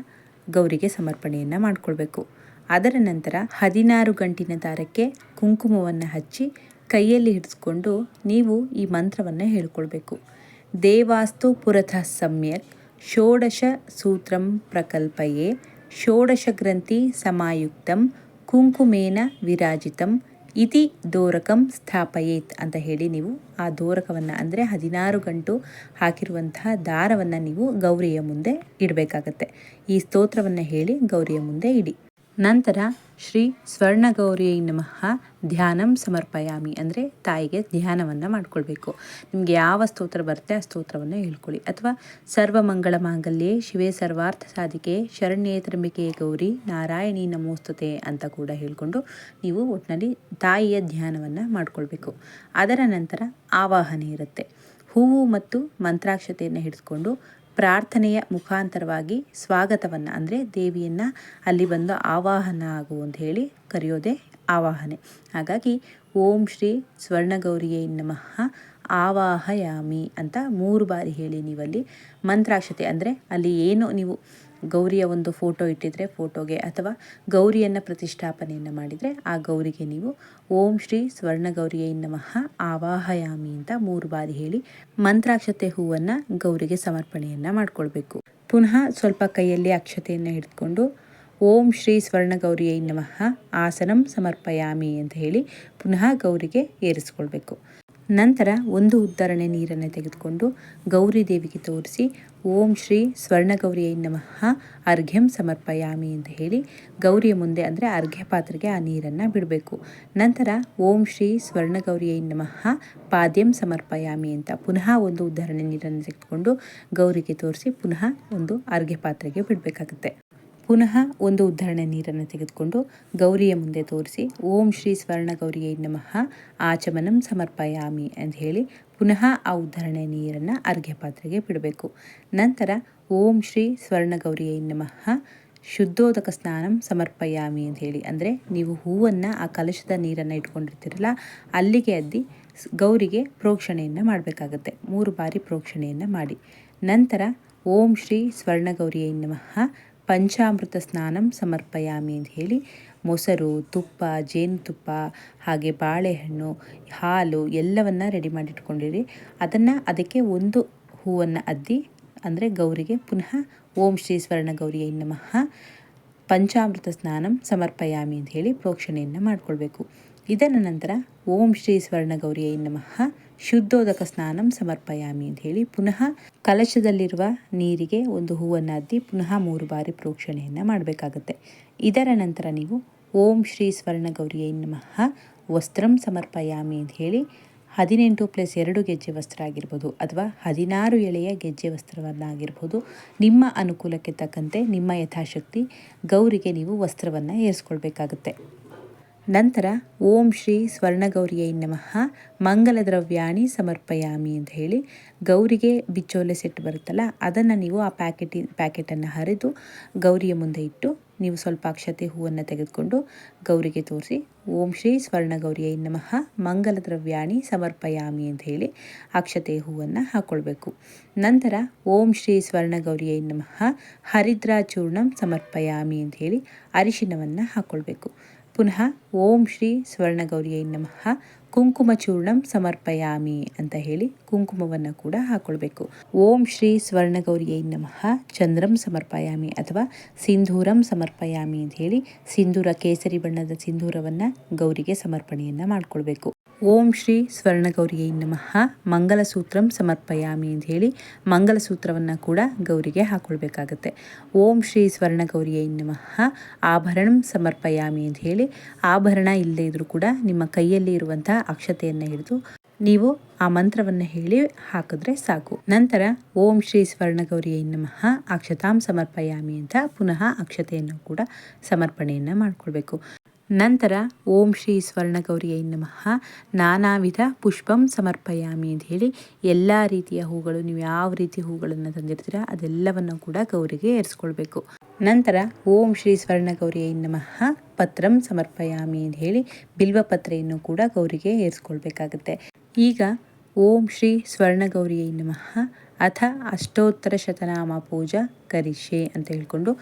ಗೌರಿಗೆ ಸಮರ್ಪಣೆಯನ್ನು ಮಾಡಿಕೊಳ್ಬೇಕು. ಅದರ ನಂತರ ಹದಿನಾರು ಗಂಟಿನ ದಾರಕ್ಕೆ ಕುಂಕುಮವನ್ನು ಹಚ್ಚಿ ಕೈಯಲ್ಲಿ ಹಿಡಿಸ್ಕೊಂಡು ನೀವು ಈ ಮಂತ್ರವನ್ನು ಹೇಳ್ಕೊಳ್ಬೇಕು. ದೇವಾಸ್ತು ಪುರತಃ ಸಮ್ಯಕ್ ಷೋಡಶ ಸೂತ್ರಂ ಪ್ರಕಲ್ಪಯೇ, ಷೋಡಶ ಗ್ರಂಥಿ ಸಮಾಯುಕ್ತಂ ಕುಂಕುಮೇನ ವಿರಾಜಿತಂ ಇತಿ ದೋರಕಂ ಸ್ಥಾಪಯೇತ್ ಅಂತ ಹೇಳಿ ನೀವು ಆ ದೋರಕವನ್ನು ಅಂದರೆ ಹದಿನಾರು ಗಂಟು ಹಾಕಿರುವಂತಹ ದಾರವನ್ನು ನೀವು ಗೌರಿಯ ಮುಂದೆ ಇಡಬೇಕಾಗತ್ತೆ. ಈ ಸ್ತೋತ್ರವನ್ನು ಹೇಳಿ ಗೌರಿಯ ಮುಂದೆ ಇಡಿ. ನಂತರ ಶ್ರೀ ಸ್ವರ್ಣಗೌರಿಯೈ ನಮಃ ಧ್ಯಾನಂ ಸಮರ್ಪಯಾಮಿ ಅಂದರೆ ತಾಯಿಗೆ ಧ್ಯಾನವನ್ನು ಮಾಡಿಕೊಳ್ಬೇಕು. ನಿಮಗೆ ಯಾವ ಸ್ತೋತ್ರ ಬರುತ್ತೆ ಆ ಸ್ತೋತ್ರವನ್ನು ಹೇಳ್ಕೊಳ್ಳಿ. ಅಥವಾ ಸರ್ವಮಂಗಳ ಮಾಂಗಲ್ಯೆ ಶಿವೇ ಸರ್ವಾರ್ಥ ಸಾಧಿಕೆ ಶರಣ್ಯೇ ತ್ರಂಬಿಕೆ ಗೌರಿ ನಾರಾಯಣಿ ನಮೋಸ್ತುತೆ ಅಂತ ಕೂಡ ಹೇಳಿಕೊಂಡು ನೀವು ಒಟ್ಟಿನಲ್ಲಿ ತಾಯಿಯ ಧ್ಯಾನವನ್ನು ಮಾಡಿಕೊಳ್ಬೇಕು. ಅದರ ನಂತರ ಆವಾಹನೆ ಇರುತ್ತೆ. ಹೂವು ಮತ್ತು ಮಂತ್ರಾಕ್ಷತೆಯನ್ನು ಹಿಡಿದುಕೊಂಡು ಪ್ರಾರ್ಥನೆಯ ಮುಖಾಂತರವಾಗಿ ಸ್ವಾಗತವನ್ನು, ಅಂದರೆ ದೇವಿಯನ್ನು ಅಲ್ಲಿ ಬಂದು ಆವಾಹನ ಆಗು ಅಂತ ಹೇಳಿ ಕರೆಯೋದೇ ಆವಾಹನೆ. ಹಾಗಾಗಿ ಓಂ ಶ್ರೀ ಸ್ವರ್ಣಗೌರಿಯೇ ನಮಃ, ಆವಾಹಯಾಮಿ ಅಂತ ಮೂರು ಬಾರಿ ಹೇಳಿ ನೀವಲ್ಲಿ ಮಂತ್ರಾಕ್ಷತೆ, ಅಂದರೆ ಅಲ್ಲಿ ಏನು ನೀವು ಗೌರಿಯ ಒಂದು ಫೋಟೋ ಇಟ್ಟಿದ್ರೆ ಫೋಟೋಗೆ ಅಥವಾ ಗೌರಿಯನ್ನು ಪ್ರತಿಷ್ಠಾಪನೆಯನ್ನು ಮಾಡಿದರೆ ಆ ಗೌರಿಗೆ ನೀವು ಓಂ ಶ್ರೀ ಸ್ವರ್ಣಗೌರಿಯೇ ನಮಃ ಆವಾಹಯಾಮಿ ಅಂತ ಮೂರು ಬಾರಿ ಹೇಳಿ ಮಂತ್ರಾಕ್ಷತೆ ಹೂವನ್ನು ಗೌರಿಗೆ ಸಮರ್ಪಣೆಯನ್ನು ಮಾಡಿಕೊಳ್ಬೇಕು. ಪುನಃ ಸ್ವಲ್ಪ ಕೈಯಲ್ಲಿ ಅಕ್ಷತೆಯನ್ನು ಹಿಡಿದುಕೊಂಡು ಓಂ ಶ್ರೀ ಸ್ವರ್ಣಗೌರಿಯೈ ನಮಃ ಆಸನಂ ಸಮರ್ಪಯಾಮಿ ಅಂತ ಹೇಳಿ ಪುನಃ ಗೌರಿಗೆ ಏರಿಸ್ಕೊಳ್ಬೇಕು. ನಂತರ ಒಂದು ಉದ್ಧರಣೆ ನೀರನ್ನು ತೆಗೆದುಕೊಂಡು ಗೌರಿ ದೇವಿಗೆ ತೋರಿಸಿ, ಓಂ ಶ್ರೀ ಸ್ವರ್ಣಗೌರಿಯೈ ನಮಃ, ಅರ್ಘ್ಯಂ ಸಮರ್ಪಯಾಮಿ ಅಂತ ಹೇಳಿ ಗೌರಿಯ ಮುಂದೆ ಅಂದರೆ ಅರ್ಘ್ಯ ಪಾತ್ರೆಗೆ ಆ ನೀರನ್ನು ಬಿಡಬೇಕು. ನಂತರ, ಓಂ ಶ್ರೀ ಸ್ವರ್ಣಗೌರಿಯೈ ನಮಃ, ಪಾದ್ಯಂ ಸಮರ್ಪಯಾಮಿ ಅಂತ ಪುನಃ ಒಂದು ಉದ್ಧರಣೆ ನೀರನ್ನು ತೆಗೆದುಕೊಂಡು ಗೌರಿಗೆ ತೋರಿಸಿ ಪುನಃ ಒಂದು ಅರ್ಘ್ಯ ಪಾತ್ರೆಗೆ ಬಿಡಬೇಕಾಗುತ್ತೆ. ಪುನಃ ಒಂದು ಉದ್ಧರಣೆ ನೀರನ್ನು ತೆಗೆದುಕೊಂಡು ಗೌರಿಯ ಮುಂದೆ ತೋರಿಸಿ, ಓಂ ಶ್ರೀ ಸ್ವರ್ಣ ನಮಃ, ಆಚಮನಂ ಸಮರ್ಪಯಾಮಿ ಅಂತ ಹೇಳಿ ಪುನಃ ಆ ಉದ್ಧರಣೆ ನೀರನ್ನು ಅರ್ಘ್ಯ ಪಾತ್ರೆಗೆ ಬಿಡಬೇಕು. ನಂತರ, ಓಂ ಶ್ರೀ ಸ್ವರ್ಣ ಗೌರಿಯೈ ನಮಃ, ಶುದ್ಧೋದಕ ಸ್ನಾನಂ ಸಮರ್ಪಯಾಮಿ ಅಂತ ಹೇಳಿ. ಅಂದರೆ ನೀವು ಹೂವನ್ನು ಆ ಕಲಶದ ನೀರನ್ನು ಇಟ್ಕೊಂಡಿರ್ತೀರಲ್ಲ, ಅಲ್ಲಿಗೆ ಅದ್ದಿ ಗೌರಿಗೆ ಪ್ರೋಕ್ಷಣೆಯನ್ನು ಮಾಡಬೇಕಾಗತ್ತೆ. ಮೂರು ಬಾರಿ ಪ್ರೋಕ್ಷಣೆಯನ್ನು ಮಾಡಿ. ನಂತರ, ಓಂ ಶ್ರೀ ಸ್ವರ್ಣ ಗೌರಿಯೈ ನಮಃ ಪಂಚಾಮೃತ ಸ್ನಾನಂ ಸಮರ್ಪಯಾಮಿ ಅಂತ ಹೇಳಿ ಮೊಸರು, ತುಪ್ಪ ಜೇನುತುಪ್ಪ ಹಾಗೆ ಬಾಳೆಹಣ್ಣು, ಹಾಲು ಎಲ್ಲವನ್ನು ರೆಡಿ ಮಾಡಿಟ್ಕೊಂಡಿರಿ. ಅದನ್ನು ಅದಕ್ಕೆ ಒಂದು ಹೂವನ್ನು ಅದ್ದಿ, ಅಂದರೆ ಗೌರಿಗೆ ಪುನಃ ಓಂ ಶ್ರೀ ಸ್ವರ್ಣ ಗೌರಿಯೈ ನಮಃ. ಪಂಚಾಮೃತ ಸ್ನಾನಂ ಸಮರ್ಪಯಾಮಿ ಅಂತ ಹೇಳಿ ಪ್ರೋಕ್ಷಣೆಯನ್ನು ಮಾಡಿಕೊಳ್ಬೇಕು. ಇದರ ನಂತರ ಓಂ ಶ್ರೀ ಸ್ವರ್ಣ ಗೌರಿಯೈ ನಮಃ ಶುದ್ಧೋದಕ ಸ್ನಾನಂ ಸಮರ್ಪಯಾಮಿ ಅಂತ ಹೇಳಿ ಪುನಃ ಕಲಶದಲ್ಲಿರುವ ನೀರಿಗೆ ಒಂದು ಹೂವನ್ನು ಅದ್ದಿ ಪುನಃ ಮೂರು ಬಾರಿ ಪ್ರೋಕ್ಷಣೆಯನ್ನು ಮಾಡಬೇಕಾಗತ್ತೆ. ಇದರ ನಂತರ ನೀವು ಓಂ ಶ್ರೀ ಸ್ವರ್ಣ ಗೌರಿಯೈ ನಮಃ ವಸ್ತ್ರಂ ಸಮರ್ಪಯಾಮಿ ಅಂತ ಹೇಳಿ ಹದಿನೆಂಟು ಪ್ಲಸ್ ಎರಡು ಗೆಜ್ಜೆ ವಸ್ತ್ರ ಆಗಿರ್ಬೋದು ಅಥವಾ ಹದಿನಾರು ಎಳೆಯ ಗೆಜ್ಜೆ ವಸ್ತ್ರವನ್ನಾಗಿರ್ಬೋದು. ನಿಮ್ಮ ಅನುಕೂಲಕ್ಕೆ ತಕ್ಕಂತೆ ನಿಮ್ಮ ಯಥಾಶಕ್ತಿ, ಗೌರಿಗೆ ನೀವು ವಸ್ತ್ರವನ್ನು ಏರಿಸ್ಕೊಳ್ಬೇಕಾಗುತ್ತೆ. ನಂತರ ಓಂ ಶ್ರೀ ಸ್ವರ್ಣಗೌರಿಯೈ ನಮಃ ಮಂಗಲ ದ್ರವ್ಯಾಣಿ ಸಮರ್ಪಯಾಮಿ ಅಂತ ಹೇಳಿ ಗೌರಿಗೆ ಬಿಚ್ಚೋಲೆ ಸೆಟ್ ಬರುತ್ತಲ್ಲ, ಅದನ್ನು ನೀವು ಆ ಪ್ಯಾಕೆಟಿ, ಪ್ಯಾಕೆಟನ್ನು ಹರಿದು ಗೌರಿಯ ಮುಂದೆ ಇಟ್ಟು ನೀವು ಸ್ವಲ್ಪ ಅಕ್ಷತೆ ಹೂವನ್ನು ತೆಗೆದುಕೊಂಡು ಗೌರಿಗೆ ತೋರಿಸಿ, ಓಂ ಶ್ರೀ ಸ್ವರ್ಣಗೌರಿಯೈ ನಮಃ ಮಂಗಲ ದ್ರವ್ಯಾಣಿ ಸಮರ್ಪಯಾಮಿ ಅಂತ ಹೇಳಿ ಅಕ್ಷತೆ ಹೂವನ್ನು ಹಾಕ್ಕೊಳ್ಬೇಕು ನಂತರ, ಓಂ ಶ್ರೀ ಸ್ವರ್ಣಗೌರಿಯೈ ನಮಃ, ಹರಿದ್ರಾಚೂರ್ಣಂ ಸಮರ್ಪಯಾಮಿ ಅಂತ ಹೇಳಿ ಅರಿಶಿನವನ್ನು ಹಾಕ್ಕೊಳ್ಬೇಕು ಪುನಃ ಓಂ ಶ್ರೀ ಸ್ವರ್ಣಗೌರಿಯೈ ನಮಃ. ಕುಂಕುಮಚೂರ್ಣಂ ಸಮರ್ಪಯಾಮಿ ಅಂತ ಹೇಳಿ ಕುಂಕುಮವನ್ನು ಕೂಡ ಹಾಕೊಳ್ಬೇಕು. ಓಂ ಶ್ರೀ ಸ್ವರ್ಣಗೌರಿಯೈ ನಮಃ. ಚಂದ್ರಂ ಸಮರ್ಪಯಾಮಿ ಅಥವಾ ಸಿಂಧೂರಂ ಸಮರ್ಪಯಾಮಿ ಅಂತ ಹೇಳಿ ಸಿಂಧೂರ ಕೇಸರಿ ಬಣ್ಣದ ಸಿಂಧೂರವನ್ನು ಗೌರಿಗೆ ಸಮರ್ಪಣೆಯನ್ನು ಮಾಡ್ಕೊಳ್ಬೇಕು. ಓಂ ಶ್ರೀ ಸ್ವರ್ಣಗೌರಿಯೈ ನಮಃ. ಮಂಗಲಸೂತ್ರಂ ಸಮರ್ಪಯಾಮಿ ಅಂತ ಹೇಳಿ ಮಂಗಲಸೂತ್ರವನ್ನು ಕೂಡ ಗೌರಿಗೆ ಹಾಕ್ಕೊಳ್ಬೇಕಾಗತ್ತೆ ಓಂ ಶ್ರೀ ಸ್ವರ್ಣಗೌರಿಯೈ ನಮಃ. ಆಭರಣಂ ಸಮರ್ಪಯಾಮಿ ಅಂತ ಹೇಳಿ ಆಭರಣ ಇಲ್ಲದೇ ಇದ್ದರೂ ಕೂಡ ನಿಮ್ಮ ಕೈಯಲ್ಲಿ ಇರುವಂತಹ ಅಕ್ಷತೆಯನ್ನು ಹಿಡಿದು ನೀವು ಆ ಮಂತ್ರವನ್ನು ಹೇಳಿ ಹಾಕಿದ್ರೆ ಸಾಕು. ನಂತರ ಓಂ ಶ್ರೀ ಸ್ವರ್ಣಗೌರಿಯೈ ನಮಃ. ಅಕ್ಷತಾಂ ಸಮರ್ಪಯಾಮಿ ಅಂತ ಪುನಃ ಅಕ್ಷತೆಯನ್ನು ಕೂಡ ಸಮರ್ಪಣೆಯನ್ನು ಮಾಡ್ಕೊಳ್ಬೇಕು. ನಂತರ ಓಂ ಶ್ರೀ ಸ್ವರ್ಣಗೌರಿಯೈ ನಮಃ. ನಾನಾ ವಿಧ ಪುಷ್ಪಂ ಸಮರ್ಪಯಾಮಿ ಅಂತ ಹೇಳಿ ಎಲ್ಲ ರೀತಿಯ ಹೂಗಳು, ನೀವು ಯಾವ ರೀತಿ ಹೂಗಳನ್ನು ತಂದಿರ್ತೀರ ಅದೆಲ್ಲವನ್ನು ಕೂಡ ಗೌರಿಗೆ ಏರಿಸ್ಕೊಳ್ಬೇಕು. ನಂತರ ಓಂ ಶ್ರೀ ಸ್ವರ್ಣಗೌರಿಯೈ ನಮಃ, ಪತ್ರಂ ಸಮರ್ಪಯಾಮಿ ಅಂತ ಹೇಳಿ ಬಿಲ್ವ ಪತ್ರೆಯನ್ನು ಕೂಡ ಗೌರಿಗೆ ಏರಿಸ್ಕೊಳ್ಬೇಕಾಗುತ್ತೆ. ಈಗ ಓಂ ಶ್ರೀ ಸ್ವರ್ಣಗೌರಿಯೈ ನಮಃ, ಅಥ ಅಷ್ಟೋತ್ತರ ಶತನಾಮ ಪೂಜಾ ಕರಿಷೆ ಅಂತ ಹೇಳ್ಕೊಂಡು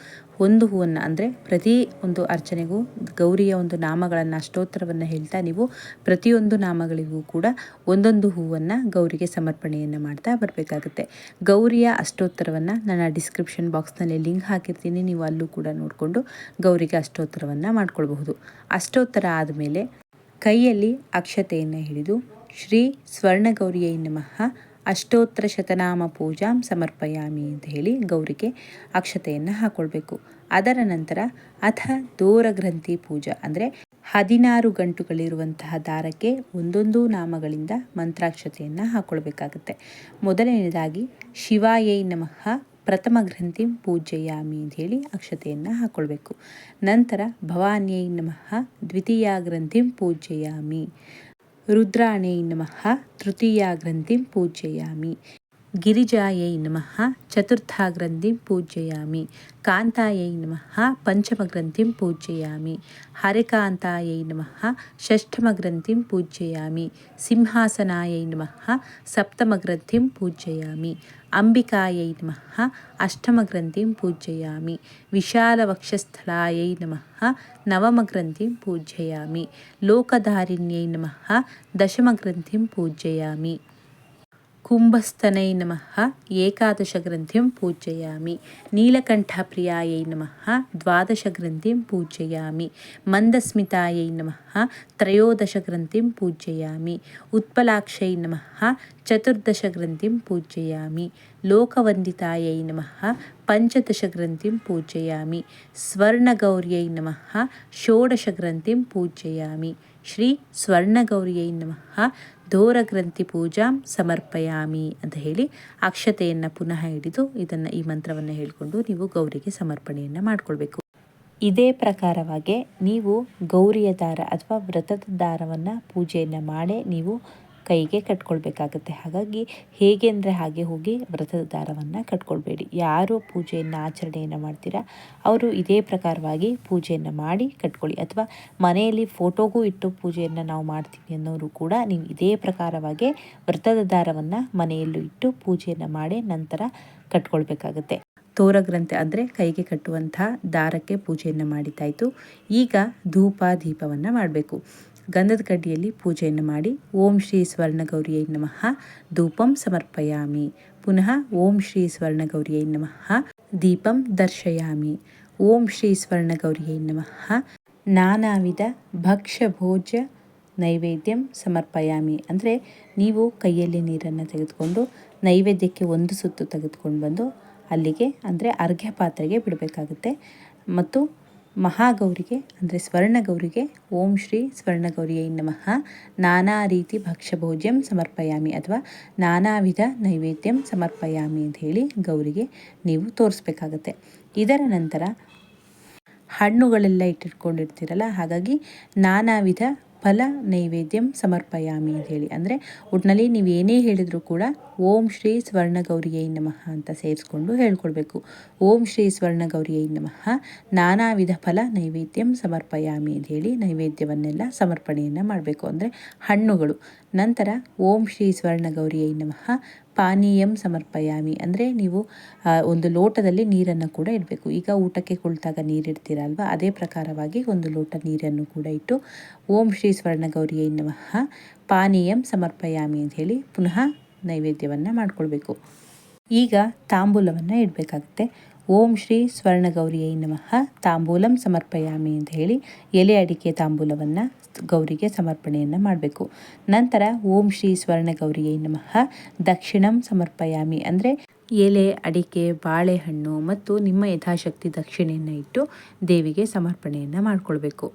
ಒಂದು ಹೂವನ್ನು ಅಂದರೆ ಪ್ರತಿ ಒಂದು ಅರ್ಚನೆಗೂ ಗೌರಿಯ ಒಂದು ನಾಮಗಳನ್ನು, ಅಷ್ಟೋತ್ತರವನ್ನು ಹೇಳ್ತಾ ನೀವು ಪ್ರತಿಯೊಂದು ನಾಮಗಳಿಗೂ ಕೂಡ ಒಂದೊಂದು ಹೂವನ್ನು ಗೌರಿಗೆ ಸಮರ್ಪಣೆಯನ್ನು ಮಾಡ್ತಾ ಬರಬೇಕಾಗುತ್ತೆ. ಗೌರಿಯ ಅಷ್ಟೋತ್ತರವನ್ನು ನಾನು ಡಿಸ್ಕ್ರಿಪ್ಷನ್ ಬಾಕ್ಸ್ನಲ್ಲಿ ಲಿಂಕ್ ಹಾಕಿರ್ತೀನಿ, ನೀವು ಅಲ್ಲೂ ಕೂಡ ನೋಡಿಕೊಂಡು ಗೌರಿಗೆ ಅಷ್ಟೋತ್ತರವನ್ನು ಮಾಡ್ಕೊಳ್ಬಹುದು. ಅಷ್ಟೋತ್ತರ ಆದಮೇಲೆ ಕೈಯಲ್ಲಿ ಅಕ್ಷತೆಯನ್ನು ಹಿಡಿದು ಶ್ರೀ ಸ್ವರ್ಣಗೌರಿಯೈ ನಮಃ ಅಷ್ಟೋತ್ತರ ಶತನಾಮ ಪೂಜಾಂ ಸಮರ್ಪಯಾಮಿ ಅಂತ ಹೇಳಿ ಗೌರಿಗೆ ಅಕ್ಷತೆಯನ್ನು ಹಾಕ್ಕೊಳ್ಬೇಕು ಅದರ ನಂತರ ಅಥ ದೂರ ಗ್ರಂಥಿ ಪೂಜಾ ಅಂದರೆ ಹದಿನಾರು ಗಂಟುಗಳಿರುವಂತಹ ದಾರಕ್ಕೆ ಒಂದೊಂದು ನಾಮಗಳಿಂದ ಮಂತ್ರಾಕ್ಷತೆಯನ್ನು ಹಾಕೊಳ್ಬೇಕಾಗುತ್ತೆ. ಮೊದಲನೇದಾಗಿ ಶಿವಾಯೈ ನಮಃ ಪ್ರಥಮ ಗ್ರಂಥಿ ಪೂಜೆಯಾಮಿ ಅಂತ ಹೇಳಿ ಅಕ್ಷತೆಯನ್ನು ಹಾಕೊಳ್ಬೇಕು. ನಂತರ ಭವಾನ್ಯೈ ನಮಃ ದ್ವಿತೀಯ ಗ್ರಂಥಿಂ ಪೂಜೆಯಾಮಿ. ರುದ್ರಾಣೈ ನಮಃ ತೃತೀಯ ಗ್ರಂಥಿಂ ಪೂಜೆಯಾಮಿ ಗಿರಿಜಾಯೈ ನಮಃ ಚತುರ್ಥ ಗ್ರಂಥಿಂ ಪೂಜೆಯಾಮಿ ಕಾಂತಾಯೈ ನಮಃ ಪಂಚಮಗ್ರಂಥಿಂ ಪೂಜೆಯಾಮಿ ಹರಿಕಾಂತಾಯೈ ನಮಃ ಷಷ್ಠಮಗ್ರಂಥಿಂ ಪೂಜೆಯಾಮಿ ಸಿಂಹಾಸನಾಯೈ ನಮಃ ಸಪ್ತಮಗ್ರಂಥಿಂ ಪೂಜೆಯಾಮಿ ಅಂಬಿಕಾಯೈ ನಮಃ ಅಷ್ಟಮಗ್ರಂಥಿಂ ಪೂಜೆಯಾಮಿ ವಿಶಾಲವಕ್ಷಸ್ಥಳಾಯೈ ನಮಃ ನವಮಗ್ರಂಥಿಂ ಪೂಜೆಯಾಮಿ ಲೋಕಧಾರಿಣ್ಯೈ ನಮಃ ದಶಮಗ್ರಂಥಿಂ ಪೂಜೆಯಾಮಿ ಕುಂಭಸ್ಥನೈ ನಮಃ ಏಕಾದಶಗ್ರಂಥಿಂ ಪೂಜಯಾಮಿ ನೀಲಕಂಠಪ್ರಿಯಾಯೈ ನಮಃ ದ್ವಾದಶಗ್ರಂಥಿಂ ಪೂಜಯಾಮಿ ಮಂದಸ್ಮಿತಾಯೈ ನಮಃ ತ್ರಯೋದಶಗ್ರಂಥಿಂ ಪೂಜಯಾಮಿ ಉತ್ಪಲಾಕ್ಷೈ ನಮಃ ಚತುರ್ದಶಗ್ರಂಥಿಂ ಪೂಜಯಾಮಿ ಲೋಕವಂದಿತಾಯೈ ನಮಃ ಪಂಚದಶಗ್ರಂಥಿಂ ಪೂಜಯಾಮಿ ಸ್ವರ್ಣಗೌರ್ಯೈ ನಮಃ ಷೋಡಶಗ್ರಂಥಿಂ ಪೂಜಯಾಮಿ ಶ್ರೀ ಸ್ವರ್ಣಗೌರಿಯೈ ನಮಃ. ದೋರಗ್ರಂಥಿ ಪೂಜಾ ಸಮರ್ಪಯಾಮಿ ಅಂತ ಹೇಳಿ ಅಕ್ಷತೆಯನ್ನು ಪುನಃ ಹಿಡಿದು ಇದನ್ನು ಈ ಮಂತ್ರವನ್ನು ಹೇಳಿಕೊಂಡು ನೀವು ಗೌರಿಗೆ ಸಮರ್ಪಣೆಯನ್ನು ಮಾಡಿಕೊಳ್ಬೇಕು. ಇದೇ ಪ್ರಕಾರವಾಗಿ ನೀವು ಗೌರಿಯ ದಾರ ಅಥವಾ ವ್ರತದ ದಾರವನ್ನು ಪೂಜೆಯನ್ನು ಮಾಡೇ ನೀವು ಕೈಗೆ ಕಟ್ಕೊಳ್ಬೇಕಾಗತ್ತೆ. ಹಾಗಾಗಿ ಹೇಗೆ ಅಂದರೆ ಹಾಗೆ ಹೋಗಿ ವ್ರತದ ದಾರವನ್ನು ಕಟ್ಕೊಳ್ಬೇಡಿ. ಯಾರು ಪೂಜೆಯನ್ನು, ಆಚರಣೆಯನ್ನು ಮಾಡ್ತೀರಾ, ಅವರು ಇದೇ ಪ್ರಕಾರವಾಗಿ ಪೂಜೆಯನ್ನು ಮಾಡಿ ಕಟ್ಕೊಳ್ಳಿ. ಅಥವಾ ಮನೆಯಲ್ಲಿ ಫೋಟೋಗೂ ಇಟ್ಟು ಪೂಜೆಯನ್ನು ನಾವು ಮಾಡ್ತೀವಿ ಅನ್ನೋರು ಕೂಡ ನೀವು ಇದೇ ಪ್ರಕಾರವಾಗಿ ವ್ರತದ ದಾರವನ್ನು ಮನೆಯಲ್ಲೂ ಇಟ್ಟು ಪೂಜೆಯನ್ನು ಮಾಡಿ ನಂತರ ಕಟ್ಕೊಳ್ಬೇಕಾಗತ್ತೆ. ತೋರಗ್ರಂಥೆ ಅಂದರೆ ಕೈಗೆ ಕಟ್ಟುವಂತಹ ದಾರಕ್ಕೆ ಪೂಜೆಯನ್ನು ಮಾಡಿದ್ದಾಯಿತು. ಈಗ ಧೂಪ ದೀಪವನ್ನು ಮಾಡಬೇಕು. ಗಂಧದ ಕಡ್ಡಿಯಲ್ಲಿ ಪೂಜೆಯನ್ನು ಮಾಡಿ ಓಂ ಶ್ರೀ ಸ್ವರ್ಣಗೌರಿಯೈ ನಮಃ, ಧೂಪಂ ಸಮರ್ಪಯಾಮಿ. ಪುನಃ ಓಂ ಶ್ರೀ ಸ್ವರ್ಣಗೌರಿಯೈ ನಮಃ, ದೀಪಂ ದರ್ಶಯಾಮಿ. ಓಂ ಶ್ರೀ ಸ್ವರ್ಣಗೌರಿಯೈ ನಮಃ ನಾನಾ ವಿಧ ಭಕ್ಷ್ಯ ಭೋಜ್ಯ ನೈವೇದ್ಯಂ ಸಮರ್ಪಯಾಮಿ. ಅಂದರೆ ನೀವು ಕೈಯಲ್ಲಿ ನೀರನ್ನು ತೆಗೆದುಕೊಂಡು ನೈವೇದ್ಯಕ್ಕೆ ಒಂದು ಸುತ್ತು ತೆಗೆದುಕೊಂಡು ಬಂದು ಅಲ್ಲಿಗೆ ಅಂದರೆ ಅರ್ಘ್ಯ ಪಾತ್ರೆಗೆ ಬಿಡಬೇಕಾಗುತ್ತೆ. ಮತ್ತು ಮಹಾಗೌರಿಗೆ, ಅಂದರೆ ಸ್ವರ್ಣಗೌರಿಗೆ, ಓಂ ಶ್ರೀ ಸ್ವರ್ಣಗೌರಿಯೈ ನಮಃ. ನಾನಾ ರೀತಿ ಭಕ್ಷ್ಯಭೋಜ್ಯಂ ಸಮರ್ಪಯಾಮಿ ಅಥವಾ ನಾನಾ ವಿಧ ನೈವೇದ್ಯಂ ಸಮರ್ಪಯಾಮಿ ಅಂತ ಹೇಳಿ ಗೌರಿಗೆ ನೀವು ತೋರಿಸ್ಬೇಕಾಗತ್ತೆ. ಇದರ ನಂತರ ಹಣ್ಣುಗಳೆಲ್ಲ ಇಟ್ಟಿಟ್ಕೊಂಡಿರ್ತೀರಲ್ಲ, ಹಾಗಾಗಿ ನಾನಾ ವಿಧ ಫಲ ನೈವೇದ್ಯಂ ಸಮರ್ಪಯಾಮಿ ಅಂತ ಹೇಳಿ. ಅಂದರೆ ಒಟ್ಟಿನಲ್ಲಿ ನೀವು ಏನೇ ಹೇಳಿದರೂ ಕೂಡ ಓಂ ಶ್ರೀ ಸ್ವರ್ಣಗೌರಿಯೈ ನಮಃ ಅಂತ ಸೇರಿಸ್ಕೊಂಡು ಹೇಳ್ಕೊಳ್ಬೇಕು ಓಂ ಶ್ರೀ ಸ್ವರ್ಣಗೌರಿಯೈ ನಮಃ. ನಾನಾ ವಿಧ ಫಲ ನೈವೇದ್ಯಂ ಸಮರ್ಪಯಾಮಿ ಅಂತ ಹೇಳಿ ನೈವೇದ್ಯವನ್ನೆಲ್ಲ ಸಮರ್ಪಣೆಯನ್ನು ಮಾಡಬೇಕು. ಅಂದರೆ ಹಣ್ಣುಗಳು. ನಂತರ ಓಂ ಶ್ರೀ ಸ್ವರ್ಣಗೌರಿಯೈ ನಮಃ. ಪಾನೀಯಂ ಸಮರ್ಪಯಾಮಿ. ಅಂದರೆ ನೀವು ಒಂದು ಲೋಟದಲ್ಲಿ ನೀರನ್ನು ಕೂಡ ಇಡಬೇಕು. ಈಗ ಊಟಕ್ಕೆ ಕುಳಿತಾಗ ನೀರಿಡ್ತೀರಲ್ವ ಅದೇ ಪ್ರಕಾರವಾಗಿ ಒಂದು ಲೋಟ ನೀರನ್ನು ಕೂಡ ಇಟ್ಟು ಓಂ ಶ್ರೀ ಸ್ವರ್ಣಗೌರಿಯೈ ನಮಃ. ಪಾನೀಯಂ ಸಮರ್ಪಯಾಮಿ ಅಂತ ಹೇಳಿ ಪುನಃ ನೈವೇದ್ಯವನ್ನು ಮಾಡಿಕೊಳ್ಬೇಕು. ಈಗ ತಾಂಬೂಲವನ್ನು ಇಡಬೇಕಾಗುತ್ತೆ. ಓಂ ಶ್ರೀ ಸ್ವರ್ಣಗೌರಿಯೈ ನಮಃ. ತಾಂಬೂಲಂ ಸಮರ್ಪಯಾಮಿ ಅಂತ ಹೇಳಿ ಎಲೆ ಅಡಿಕೆ ತಾಂಬೂಲವನ್ನು ಗೌರಿಗೆ ಸಮರ್ಪಣೆಯನ್ನು ಮಾಡಬೇಕು. ನಂತರ ಓಂ ಶ್ರೀ ಸ್ವರ್ಣಗೌರಿಯೈ ನಮಃ. ದಕ್ಷಿಣಂ ಸಮರ್ಪಯಾಮಿ ಅಂದರೆ ಎಲೆ, ಅಡಿಕೆ, ಬಾಳೆಹಣ್ಣು ಮತ್ತು ನಿಮ್ಮ ಯಥಾಶಕ್ತಿ ದಕ್ಷಿಣೆಯನ್ನು ಇಟ್ಟು ದೇವಿಗೆ ಸಮರ್ಪಣೆಯನ್ನು ಮಾಡಿಕೊಳ್ಬೇಕು.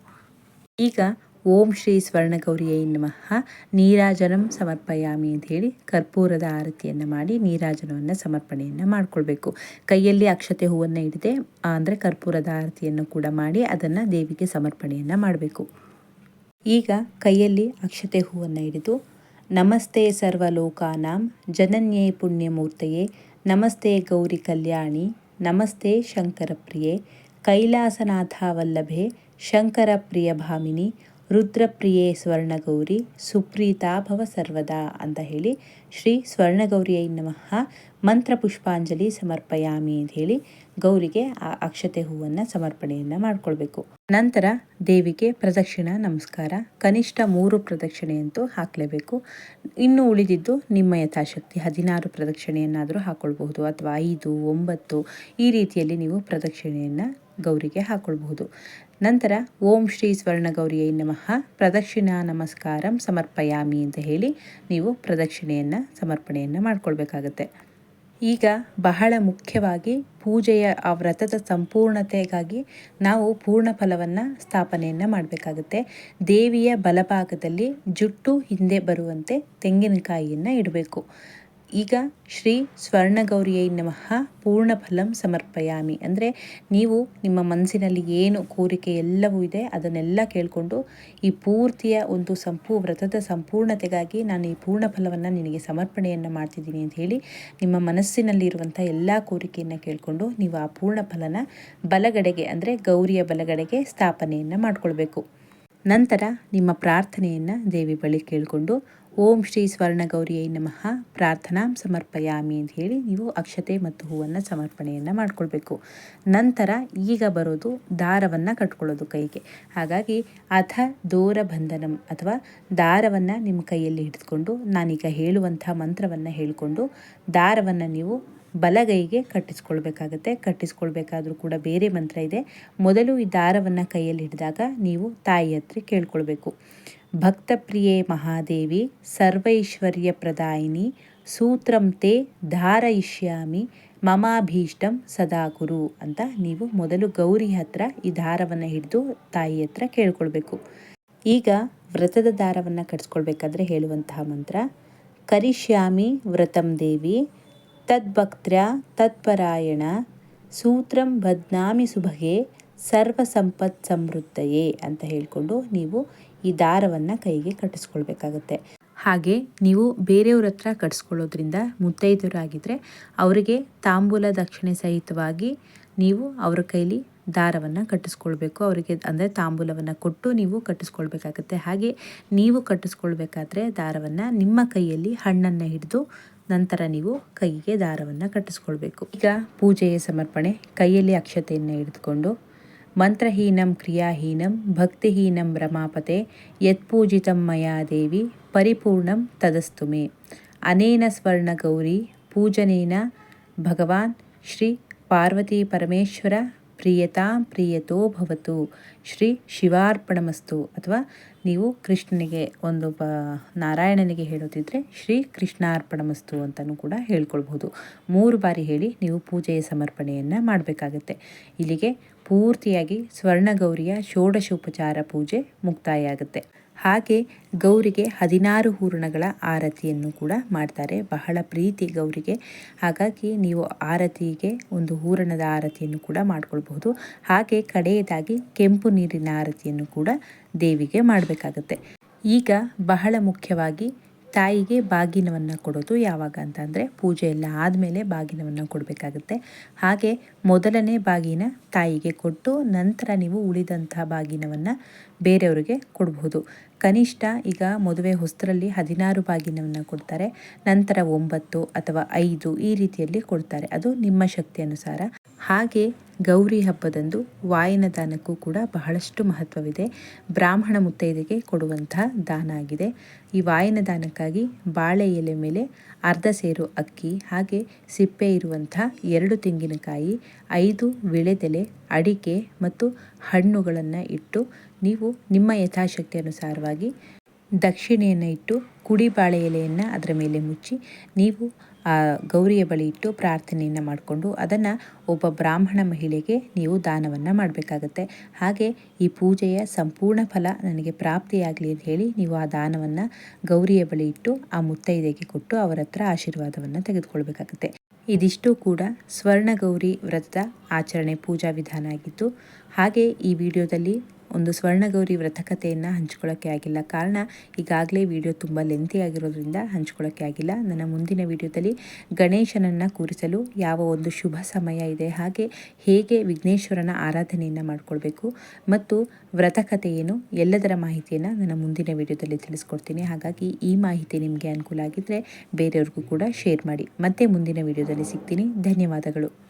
ಈಗ ಓಂ ಶ್ರೀ ಸ್ವರ್ಣಗೌರಿಯೈ ನಮಃ. ನೀರಾಜನಂ ಸಮರ್ಪಯಾಮಿ ಅಂತ ಹೇಳಿ ಕರ್ಪೂರದ ಆರತಿಯನ್ನು ಮಾಡಿ ನೀರಾಜನವನ್ನು ಸಮರ್ಪಣೆಯನ್ನು ಮಾಡಿಕೊಳ್ಬೇಕು. ಕೈಯಲ್ಲಿ ಅಕ್ಷತೆ ಹೂವನ್ನು ಹಿಡಿದೆ, ಅಂದರೆ ಕರ್ಪೂರದ ಆರತಿಯನ್ನು ಕೂಡ ಮಾಡಿ ಅದನ್ನು ದೇವಿಗೆ ಸಮರ್ಪಣೆಯನ್ನು ಮಾಡಬೇಕು. ಈಗ ಕೈಯಲ್ಲಿ ಅಕ್ಷತೆ ಹೂವನ್ನು ಹಿಡಿದು, ನಮಸ್ತೆ ಸರ್ವಲೋಕಾನಾಂ ಜನನ್ಯೇ ಪುಣ್ಯಮೂರ್ತೆಯೇ, ನಮಸ್ತೆ ಗೌರಿ ಕಲ್ಯಾಣಿ, ನಮಸ್ತೆ ಶಂಕರ ಪ್ರಿಯೆ ಕೈಲಾಸನಾಥ ವಲ್ಲಭೆ ಶಂಕರ ಪ್ರಿಯ ಭಾಮಿನಿ ರುದ್ರಪ್ರಿಯೆ ಸ್ವರ್ಣಗೌರಿ, ಸುಪ್ರೀತಾ ಭವ ಸರ್ವದಾ ಅಂತ ಹೇಳಿ ಶ್ರೀ ಸ್ವರ್ಣಗೌರಿಯೈ ನಮಃ. ಮಂತ್ರ ಪುಷ್ಪಾಂಜಲಿ ಸಮರ್ಪಯಾಮಿ ಅಂತ ಹೇಳಿ ಗೌರಿಗೆ ಆ ಅಕ್ಷತೆ ಹೂವನ್ನು ಸಮರ್ಪಣೆಯನ್ನು ಮಾಡಿಕೊಳ್ಬೇಕು. ನಂತರ ದೇವಿಗೆ ಪ್ರದಕ್ಷಿಣ ನಮಸ್ಕಾರ. ಕನಿಷ್ಠ ಮೂರು ಪ್ರದಕ್ಷಿಣೆಯಂತೂ ಹಾಕಲೇಬೇಕು. ಇನ್ನು ಉಳಿದಿದ್ದು ನಿಮ್ಮ ಯಥಾಶಕ್ತಿ ಹದಿನಾರು ಪ್ರದಕ್ಷಿಣೆಯನ್ನಾದರೂ ಹಾಕ್ಕೊಳ್ಬಹುದು ಅಥವಾ ಐದು, ಒಂಬತ್ತು ಈ ರೀತಿಯಲ್ಲಿ ನೀವು ಪ್ರದಕ್ಷಿಣೆಯನ್ನು ಗೌರಿಗೆ ಹಾಕೊಳ್ಬಹುದು. ನಂತರ ಓಂ ಶ್ರೀ ಸ್ವರ್ಣಗೌರಿಯೈ ನಮಃ. ಪ್ರದಕ್ಷಿಣಾ ನಮಸ್ಕಾರಂ ಸಮರ್ಪಯಾಮಿ ಅಂತ ಹೇಳಿ ನೀವು ಪ್ರದಕ್ಷಿಣೆಯನ್ನು, ಸಮರ್ಪಣೆಯನ್ನು ಮಾಡಿಕೊಳ್ಬೇಕಾಗತ್ತೆ. ಈಗ ಬಹಳ ಮುಖ್ಯವಾಗಿ ಪೂಜೆಯ ಆ ವ್ರತದ ಸಂಪೂರ್ಣತೆಗಾಗಿ ನಾವು ಪೂರ್ಣ ಫಲವನ್ನು ಸ್ಥಾಪನೆಯನ್ನು ಮಾಡಬೇಕಾಗುತ್ತೆ. ದೇವಿಯ ಬಲಭಾಗದಲ್ಲಿ ಜುಟ್ಟು ಹಿಂದೆ ಬರುವಂತೆ ತೆಂಗಿನಕಾಯಿಯನ್ನು ಇಡಬೇಕು. ಈಗ ಶ್ರೀ ಸ್ವರ್ಣಗೌರಿಯೈ ನಮಃ ಪೂರ್ಣ ಫಲಂ ಸಮರ್ಪಯಾಮಿ. ಅಂದರೆ ನೀವು ನಿಮ್ಮ ಮನಸ್ಸಿನಲ್ಲಿ ಏನು ಕೋರಿಕೆ ಎಲ್ಲವೂ ಇದೆ, ಅದನ್ನೆಲ್ಲ ಕೇಳಿಕೊಂಡು ಈ ಪೂರ್ತಿಯ ಒಂದು ಸಂಪೂ, ವ್ರತದ ಸಂಪೂರ್ಣತೆಗಾಗಿ ನಾನು ಈ ಪೂರ್ಣ ಫಲವನ್ನು ನಿನಗೆ ಸಮರ್ಪಣೆಯನ್ನು ಮಾಡ್ತಿದ್ದೀನಿ ಅಂತ ಹೇಳಿ ನಿಮ್ಮ ಮನಸ್ಸಿನಲ್ಲಿರುವಂಥ ಎಲ್ಲ ಕೋರಿಕೆಯನ್ನು ಕೇಳಿಕೊಂಡು ನೀವು ಆ ಪೂರ್ಣ ಫಲನ ಬಲಗಡೆಗೆ, ಅಂದರೆ ಗೌರಿಯ ಬಲಗಡೆಗೆ ಸ್ಥಾಪನೆಯನ್ನು ಮಾಡಿಕೊಳ್ಬೇಕು. ನಂತರ ನಿಮ್ಮ ಪ್ರಾರ್ಥನೆಯನ್ನು ದೇವಿ ಬಳಿ ಕೇಳಿಕೊಂಡು ಓಂ ಶ್ರೀ ಸ್ವರ್ಣಗೌರಿಯೈ ನಮಃ. ಪ್ರಾರ್ಥನಾ ಸಮರ್ಪಯಾಮಿ ಅಂತ ಹೇಳಿ ನೀವು ಅಕ್ಷತೆ ಮತ್ತು ಹೂವನ್ನು ಸಮರ್ಪಣೆಯನ್ನು ಮಾಡಿಕೊಳ್ಬೇಕು. ನಂತರ ಈಗ ಬರೋದು ದಾರವನ್ನು ಕಟ್ಕೊಳ್ಳೋದು ಕೈಗೆ. ಹಾಗಾಗಿ ಅಥ ದೂರ ಬಂಧನಂ ಅಥವಾ ದಾರವನ್ನು ನಿಮ್ಮ ಕೈಯಲ್ಲಿ ಹಿಡಿದುಕೊಂಡು ನಾನೀಗ ಹೇಳುವಂಥ ಮಂತ್ರವನ್ನು ಹೇಳಿಕೊಂಡು ದಾರವನ್ನು ನೀವು ಬಲಗೈಗೆ ಕಟ್ಟಿಸ್ಕೊಳ್ಬೇಕಾಗತ್ತೆ. ಕಟ್ಟಿಸ್ಕೊಳ್ಬೇಕಾದ್ರೂ ಕೂಡ ಬೇರೆ ಮಂತ್ರ ಇದೆ. ಮೊದಲು ಈ ದಾರವನ್ನು ಕೈಯಲ್ಲಿ ಹಿಡಿದಾಗ ನೀವು ತಾಯಿ ಹತ್ರ ಕೇಳ್ಕೊಳ್ಬೇಕು. ಭಕ್ತಪ್ರಿಯೆ ಮಹಾದೇವಿ ಸರ್ವೈಶ್ವರ್ಯ ಪ್ರದಾಯಿನಿ ಸೂತ್ರಂ ತೇ ಧಾರಯಿಷ್ಯಾಮಿ, ಮಮಾಭೀಷ್ಟಂ ಸದಾ ಕುರು ಅಂತ ನೀವು ಮೊದಲು ಗೌರಿ ಹತ್ರ ಈ ದಾರವನ್ನು ಹಿಡಿದು ತಾಯಿ ಹತ್ರ ಕೇಳ್ಕೊಳ್ಬೇಕು. ಈಗ ವ್ರತದ ದಾರವನ್ನು ಕಟ್ಸ್ಕೊಳ್ಬೇಕಾದ್ರೆ ಹೇಳುವಂತಹ ಮಂತ್ರ, ಕರಿಷ್ಯಾಮಿ ವ್ರತಂ ದೇವಿ, ತದ್ಭಕ್ತ್ರ್ಯ ತತ್ಪರಾಯಣ, ಸೂತ್ರಂ ಬದ್ನಾಮಿ ಸುಭಗೆ ಸರ್ವ ಸಂಪತ್ ಸಮೃದ್ಧಯೇ ಅಂತ ಹೇಳಿಕೊಂಡು ನೀವು ಈ ದಾರವನ್ನು ಕೈಗೆ ಕಟ್ಟಿಸ್ಕೊಳ್ಬೇಕಾಗತ್ತೆ. ಹಾಗೆ ನೀವು ಬೇರೆಯವ್ರ ಹತ್ರ ಕಟ್ಸ್ಕೊಳ್ಳೋದ್ರಿಂದ ಮುತ್ತೈದರಾಗಿದ್ದರೆ ಅವರಿಗೆ ತಾಂಬೂಲ ದಕ್ಷಿಣೆ ಸಹಿತವಾಗಿ ನೀವು ಅವರ ಕೈಲಿ ದಾರವನ್ನು ಕಟ್ಟಿಸ್ಕೊಳ್ಬೇಕು. ಅವರಿಗೆ ಅಂದರೆ ತಾಂಬೂಲವನ್ನು ಕೊಟ್ಟು ನೀವು ಕಟ್ಟಿಸ್ಕೊಳ್ಬೇಕಾಗತ್ತೆ. ಹಾಗೆ ನೀವು ಕಟ್ಟಿಸ್ಕೊಳ್ಬೇಕಾದ್ರೆ ದಾರವನ್ನು ನಿಮ್ಮ ಕೈಯಲ್ಲಿ ಹಣ್ಣನ್ನು ಹಿಡಿದು ನಂತರ ನೀವು ಕೈಗೆ ದಾರವನ್ನು ಕಟ್ಟಿಸ್ಕೊಳ್ಬೇಕು. ಈಗ ಪೂಜೆಯ ಸಮರ್ಪಣೆ, ಕೈಯಲ್ಲಿ ಅಕ್ಷತೆಯನ್ನು ಹಿಡಿದುಕೊಂಡು ಮಂತ್ರಹೀನಂ ಕ್ರಿಯಾಹೀನಂ ಭಕ್ತಿಹೀನಂ ರಮಾಪತೆ, ಯತ್ಪೂಜಿತಂ ಮಯಾ ದೇವಿ, ಪರಿಪೂರ್ಣಂ ತದಸ್ತು ಮೇ. ಅನೇನ ಸ್ವರ್ಣಗೌರಿ ಪೂಜನೇನ ಭಗವಾನ್ ಶ್ರೀ ಪಾರ್ವತಿ ಪರಮೇಶ್ವರ, ಪ್ರಿಯತಾಂ ಪ್ರಿಯತೋ ಭವತು. ಶ್ರೀ ಶಿವಾರ್ಪಣಮಸ್ತು. ಅಥವಾ ನೀವು ಕೃಷ್ಣನಿಗೆ ಒಂದು ಬ ನಾರಾಯಣನಿಗೆ ಹೇಳೋದಿದ್ರೆ ಶ್ರೀ ಕೃಷ್ಣಾರ್ಪಣಮಸ್ತು ಅಂತಲೂ ಕೂಡ ಹೇಳ್ಕೊಳ್ಬಹುದು. ಮೂರು ಬಾರಿ ಹೇಳಿ ನೀವು ಪೂಜೆಯ ಸಮರ್ಪಣೆಯನ್ನು ಮಾಡಬೇಕಾಗತ್ತೆ. ಇಲ್ಲಿಗೆ ಪೂರ್ತಿಯಾಗಿ ಸ್ವರ್ಣಗೌರಿಯ ಷೋಡಶೋಪಚಾರ ಪೂಜೆ ಮುಕ್ತಾಯ ಆಗುತ್ತೆ ಹಾಗೆ ಗೌರಿಗೆ ಹದಿನಾರು ಹೂರಣಗಳ ಆರತಿಯನ್ನು ಕೂಡ ಮಾಡ್ತಾರೆ. ಬಹಳ ಪ್ರೀತಿ ಗೌರಿಗೆ. ಹಾಗಾಗಿ ನೀವು ಆರತಿಗೆ ಒಂದು ಹೂರಣದ ಆರತಿಯನ್ನು ಕೂಡ ಮಾಡ್ಕೊಳ್ಬಹುದು. ಹಾಗೆ ಕಡೆಯದಾಗಿ ಕೆಂಪು ನೀರಿನ ಆರತಿಯನ್ನು ಕೂಡ ದೇವಿಗೆ ಮಾಡಬೇಕಾಗತ್ತೆ. ಈಗ ಬಹಳ ಮುಖ್ಯವಾಗಿ ತಾಯಿಗೆ ಬಾಗಿನವನ್ನು ಕೊಡೋದು ಯಾವಾಗ ಅಂತಂದರೆ ಪೂಜೆ ಎಲ್ಲ ಆದಮೇಲೆ ಬಾಗಿನವನ್ನು ಕೊಡಬೇಕಾಗುತ್ತೆ. ಹಾಗೆ ಮೊದಲನೇ ಬಾಗಿನ ತಾಯಿಗೆ ಕೊಟ್ಟು ನಂತರ ನೀವು ಉಳಿದಂತಹ ಬಾಗಿನವನ್ನು ಬೇರೆಯವರಿಗೆ ಕೊಡಬಹುದು. ಕನಿಷ್ಠ ಈಗ ಮದುವೆ ಹೊಸ್ತರಲ್ಲಿ ಹದಿನಾರು ಬಾಗಿನವನ್ನು ಕೊಡ್ತಾರೆ. ನಂತರ ಒಂಬತ್ತು ಅಥವಾ ಐದು ಈ ರೀತಿಯಲ್ಲಿ ಕೊಡ್ತಾರೆ. ಅದು ನಿಮ್ಮ ಶಕ್ತಿ ಅನುಸಾರ. ಹಾಗೆ ಗೌರಿ ಹಬ್ಬದಂದು ವಾಯನ ದಾನಕ್ಕೂ ಕೂಡ ಬಹಳಷ್ಟು ಮಹತ್ವವಿದೆ. ಬ್ರಾಹ್ಮಣ ಮುತ್ತೈದೆಗೆ ಕೊಡುವಂತಹ ದಾನ ಆಗಿದೆ. ಈ ವಾಯನ ದಾನಕ್ಕಾಗಿ ಬಾಳೆ ಎಲೆ ಮೇಲೆ ಅರ್ಧ ಸೇರು ಅಕ್ಕಿ, ಹಾಗೆ ಸಿಪ್ಪೆ ಇರುವಂಥ ಎರಡು ತೆಂಗಿನಕಾಯಿ, ಐದು ವಿಳೆದೆಲೆ, ಅಡಿಕೆ ಮತ್ತು ಹಣ್ಣುಗಳನ್ನು ಇಟ್ಟು ನೀವು ನಿಮ್ಮ ಯಥಾಶಕ್ತಿ ಅನುಸಾರವಾಗಿ ದಕ್ಷಿಣೆಯನ್ನು ಇಟ್ಟು ಕುಡಿ ಬಾಳೆ ಎಲೆಯನ್ನು ಅದರ ಮೇಲೆ ಮುಚ್ಚಿ ನೀವು ಆ ಗೌರಿಯ ಬಳಿ ಇಟ್ಟು ಪ್ರಾರ್ಥನೆಯನ್ನು ಮಾಡಿಕೊಂಡು ಅದನ್ನು ಒಬ್ಬ ಬ್ರಾಹ್ಮಣ ಮಹಿಳೆಗೆ ನೀವು ದಾನವನ್ನು ಮಾಡಬೇಕಾಗತ್ತೆ. ಹಾಗೆ ಈ ಪೂಜೆಯ ಸಂಪೂರ್ಣ ಫಲ ನನಗೆ ಪ್ರಾಪ್ತಿಯಾಗಲಿ ಅಂತ ಹೇಳಿ ನೀವು ಆ ದಾನವನ್ನು ಗೌರಿಯ ಬಳಿ ಇಟ್ಟು ಆ ಮುತ್ತೈದೆಗೆ ಕೊಟ್ಟು ಅವರ ಹತ್ರ ಆಶೀರ್ವಾದವನ್ನು ತೆಗೆದುಕೊಳ್ಬೇಕಾಗತ್ತೆ. ಇದಿಷ್ಟು ಕೂಡ ಸ್ವರ್ಣಗೌರಿ ವ್ರತದ ಆಚರಣೆ ಪೂಜಾ ವಿಧಾನ ಆಗಿತ್ತು. ಹಾಗೆ ಈ ವಿಡಿಯೋದಲ್ಲಿ ಒಂದು ಸ್ವರ್ಣಗೌರಿ ವ್ರತಕಥೆಯನ್ನು ಹಂಚ್ಕೊಳ್ಳೋಕ್ಕೆ ಆಗಿಲ್ಲ. ಕಾರಣ, ಈಗಾಗಲೇ ವಿಡಿಯೋ ತುಂಬ ಲೆಂತಿ ಆಗಿರೋದ್ರಿಂದ ಹಂಚ್ಕೊಳ್ಳೋಕ್ಕೆ ಆಗಿಲ್ಲ. ನನ್ನ ಮುಂದಿನ ವಿಡಿಯೋದಲ್ಲಿ ಗಣೇಶನನ್ನು ಕೂರಿಸಲು ಯಾವ ಒಂದು ಶುಭ ಸಮಯ ಇದೆ, ಹಾಗೆ ಹೇಗೆ ವಿಘ್ನೇಶ್ವರನ ಆರಾಧನೆಯನ್ನು ಮಾಡಿಕೊಳ್ಬೇಕು, ಮತ್ತು ವ್ರತಕಥೆ ಏನು, ಎಲ್ಲದರ ಮಾಹಿತಿಯನ್ನು ನನ್ನ ಮುಂದಿನ ವಿಡಿಯೋದಲ್ಲಿ ತಿಳಿಸ್ಕೊಡ್ತೀನಿ. ಹಾಗಾಗಿ ಈ ಮಾಹಿತಿ ನಿಮಗೆ ಅನುಕೂಲ ಆಗಿದ್ದರೆ ಬೇರೆಯವ್ರಿಗೂ ಕೂಡ ಶೇರ್ ಮಾಡಿ. ಮತ್ತೆ ಮುಂದಿನ ವಿಡಿಯೋದಲ್ಲಿ ಸಿಗ್ತೀನಿ. ಧನ್ಯವಾದಗಳು.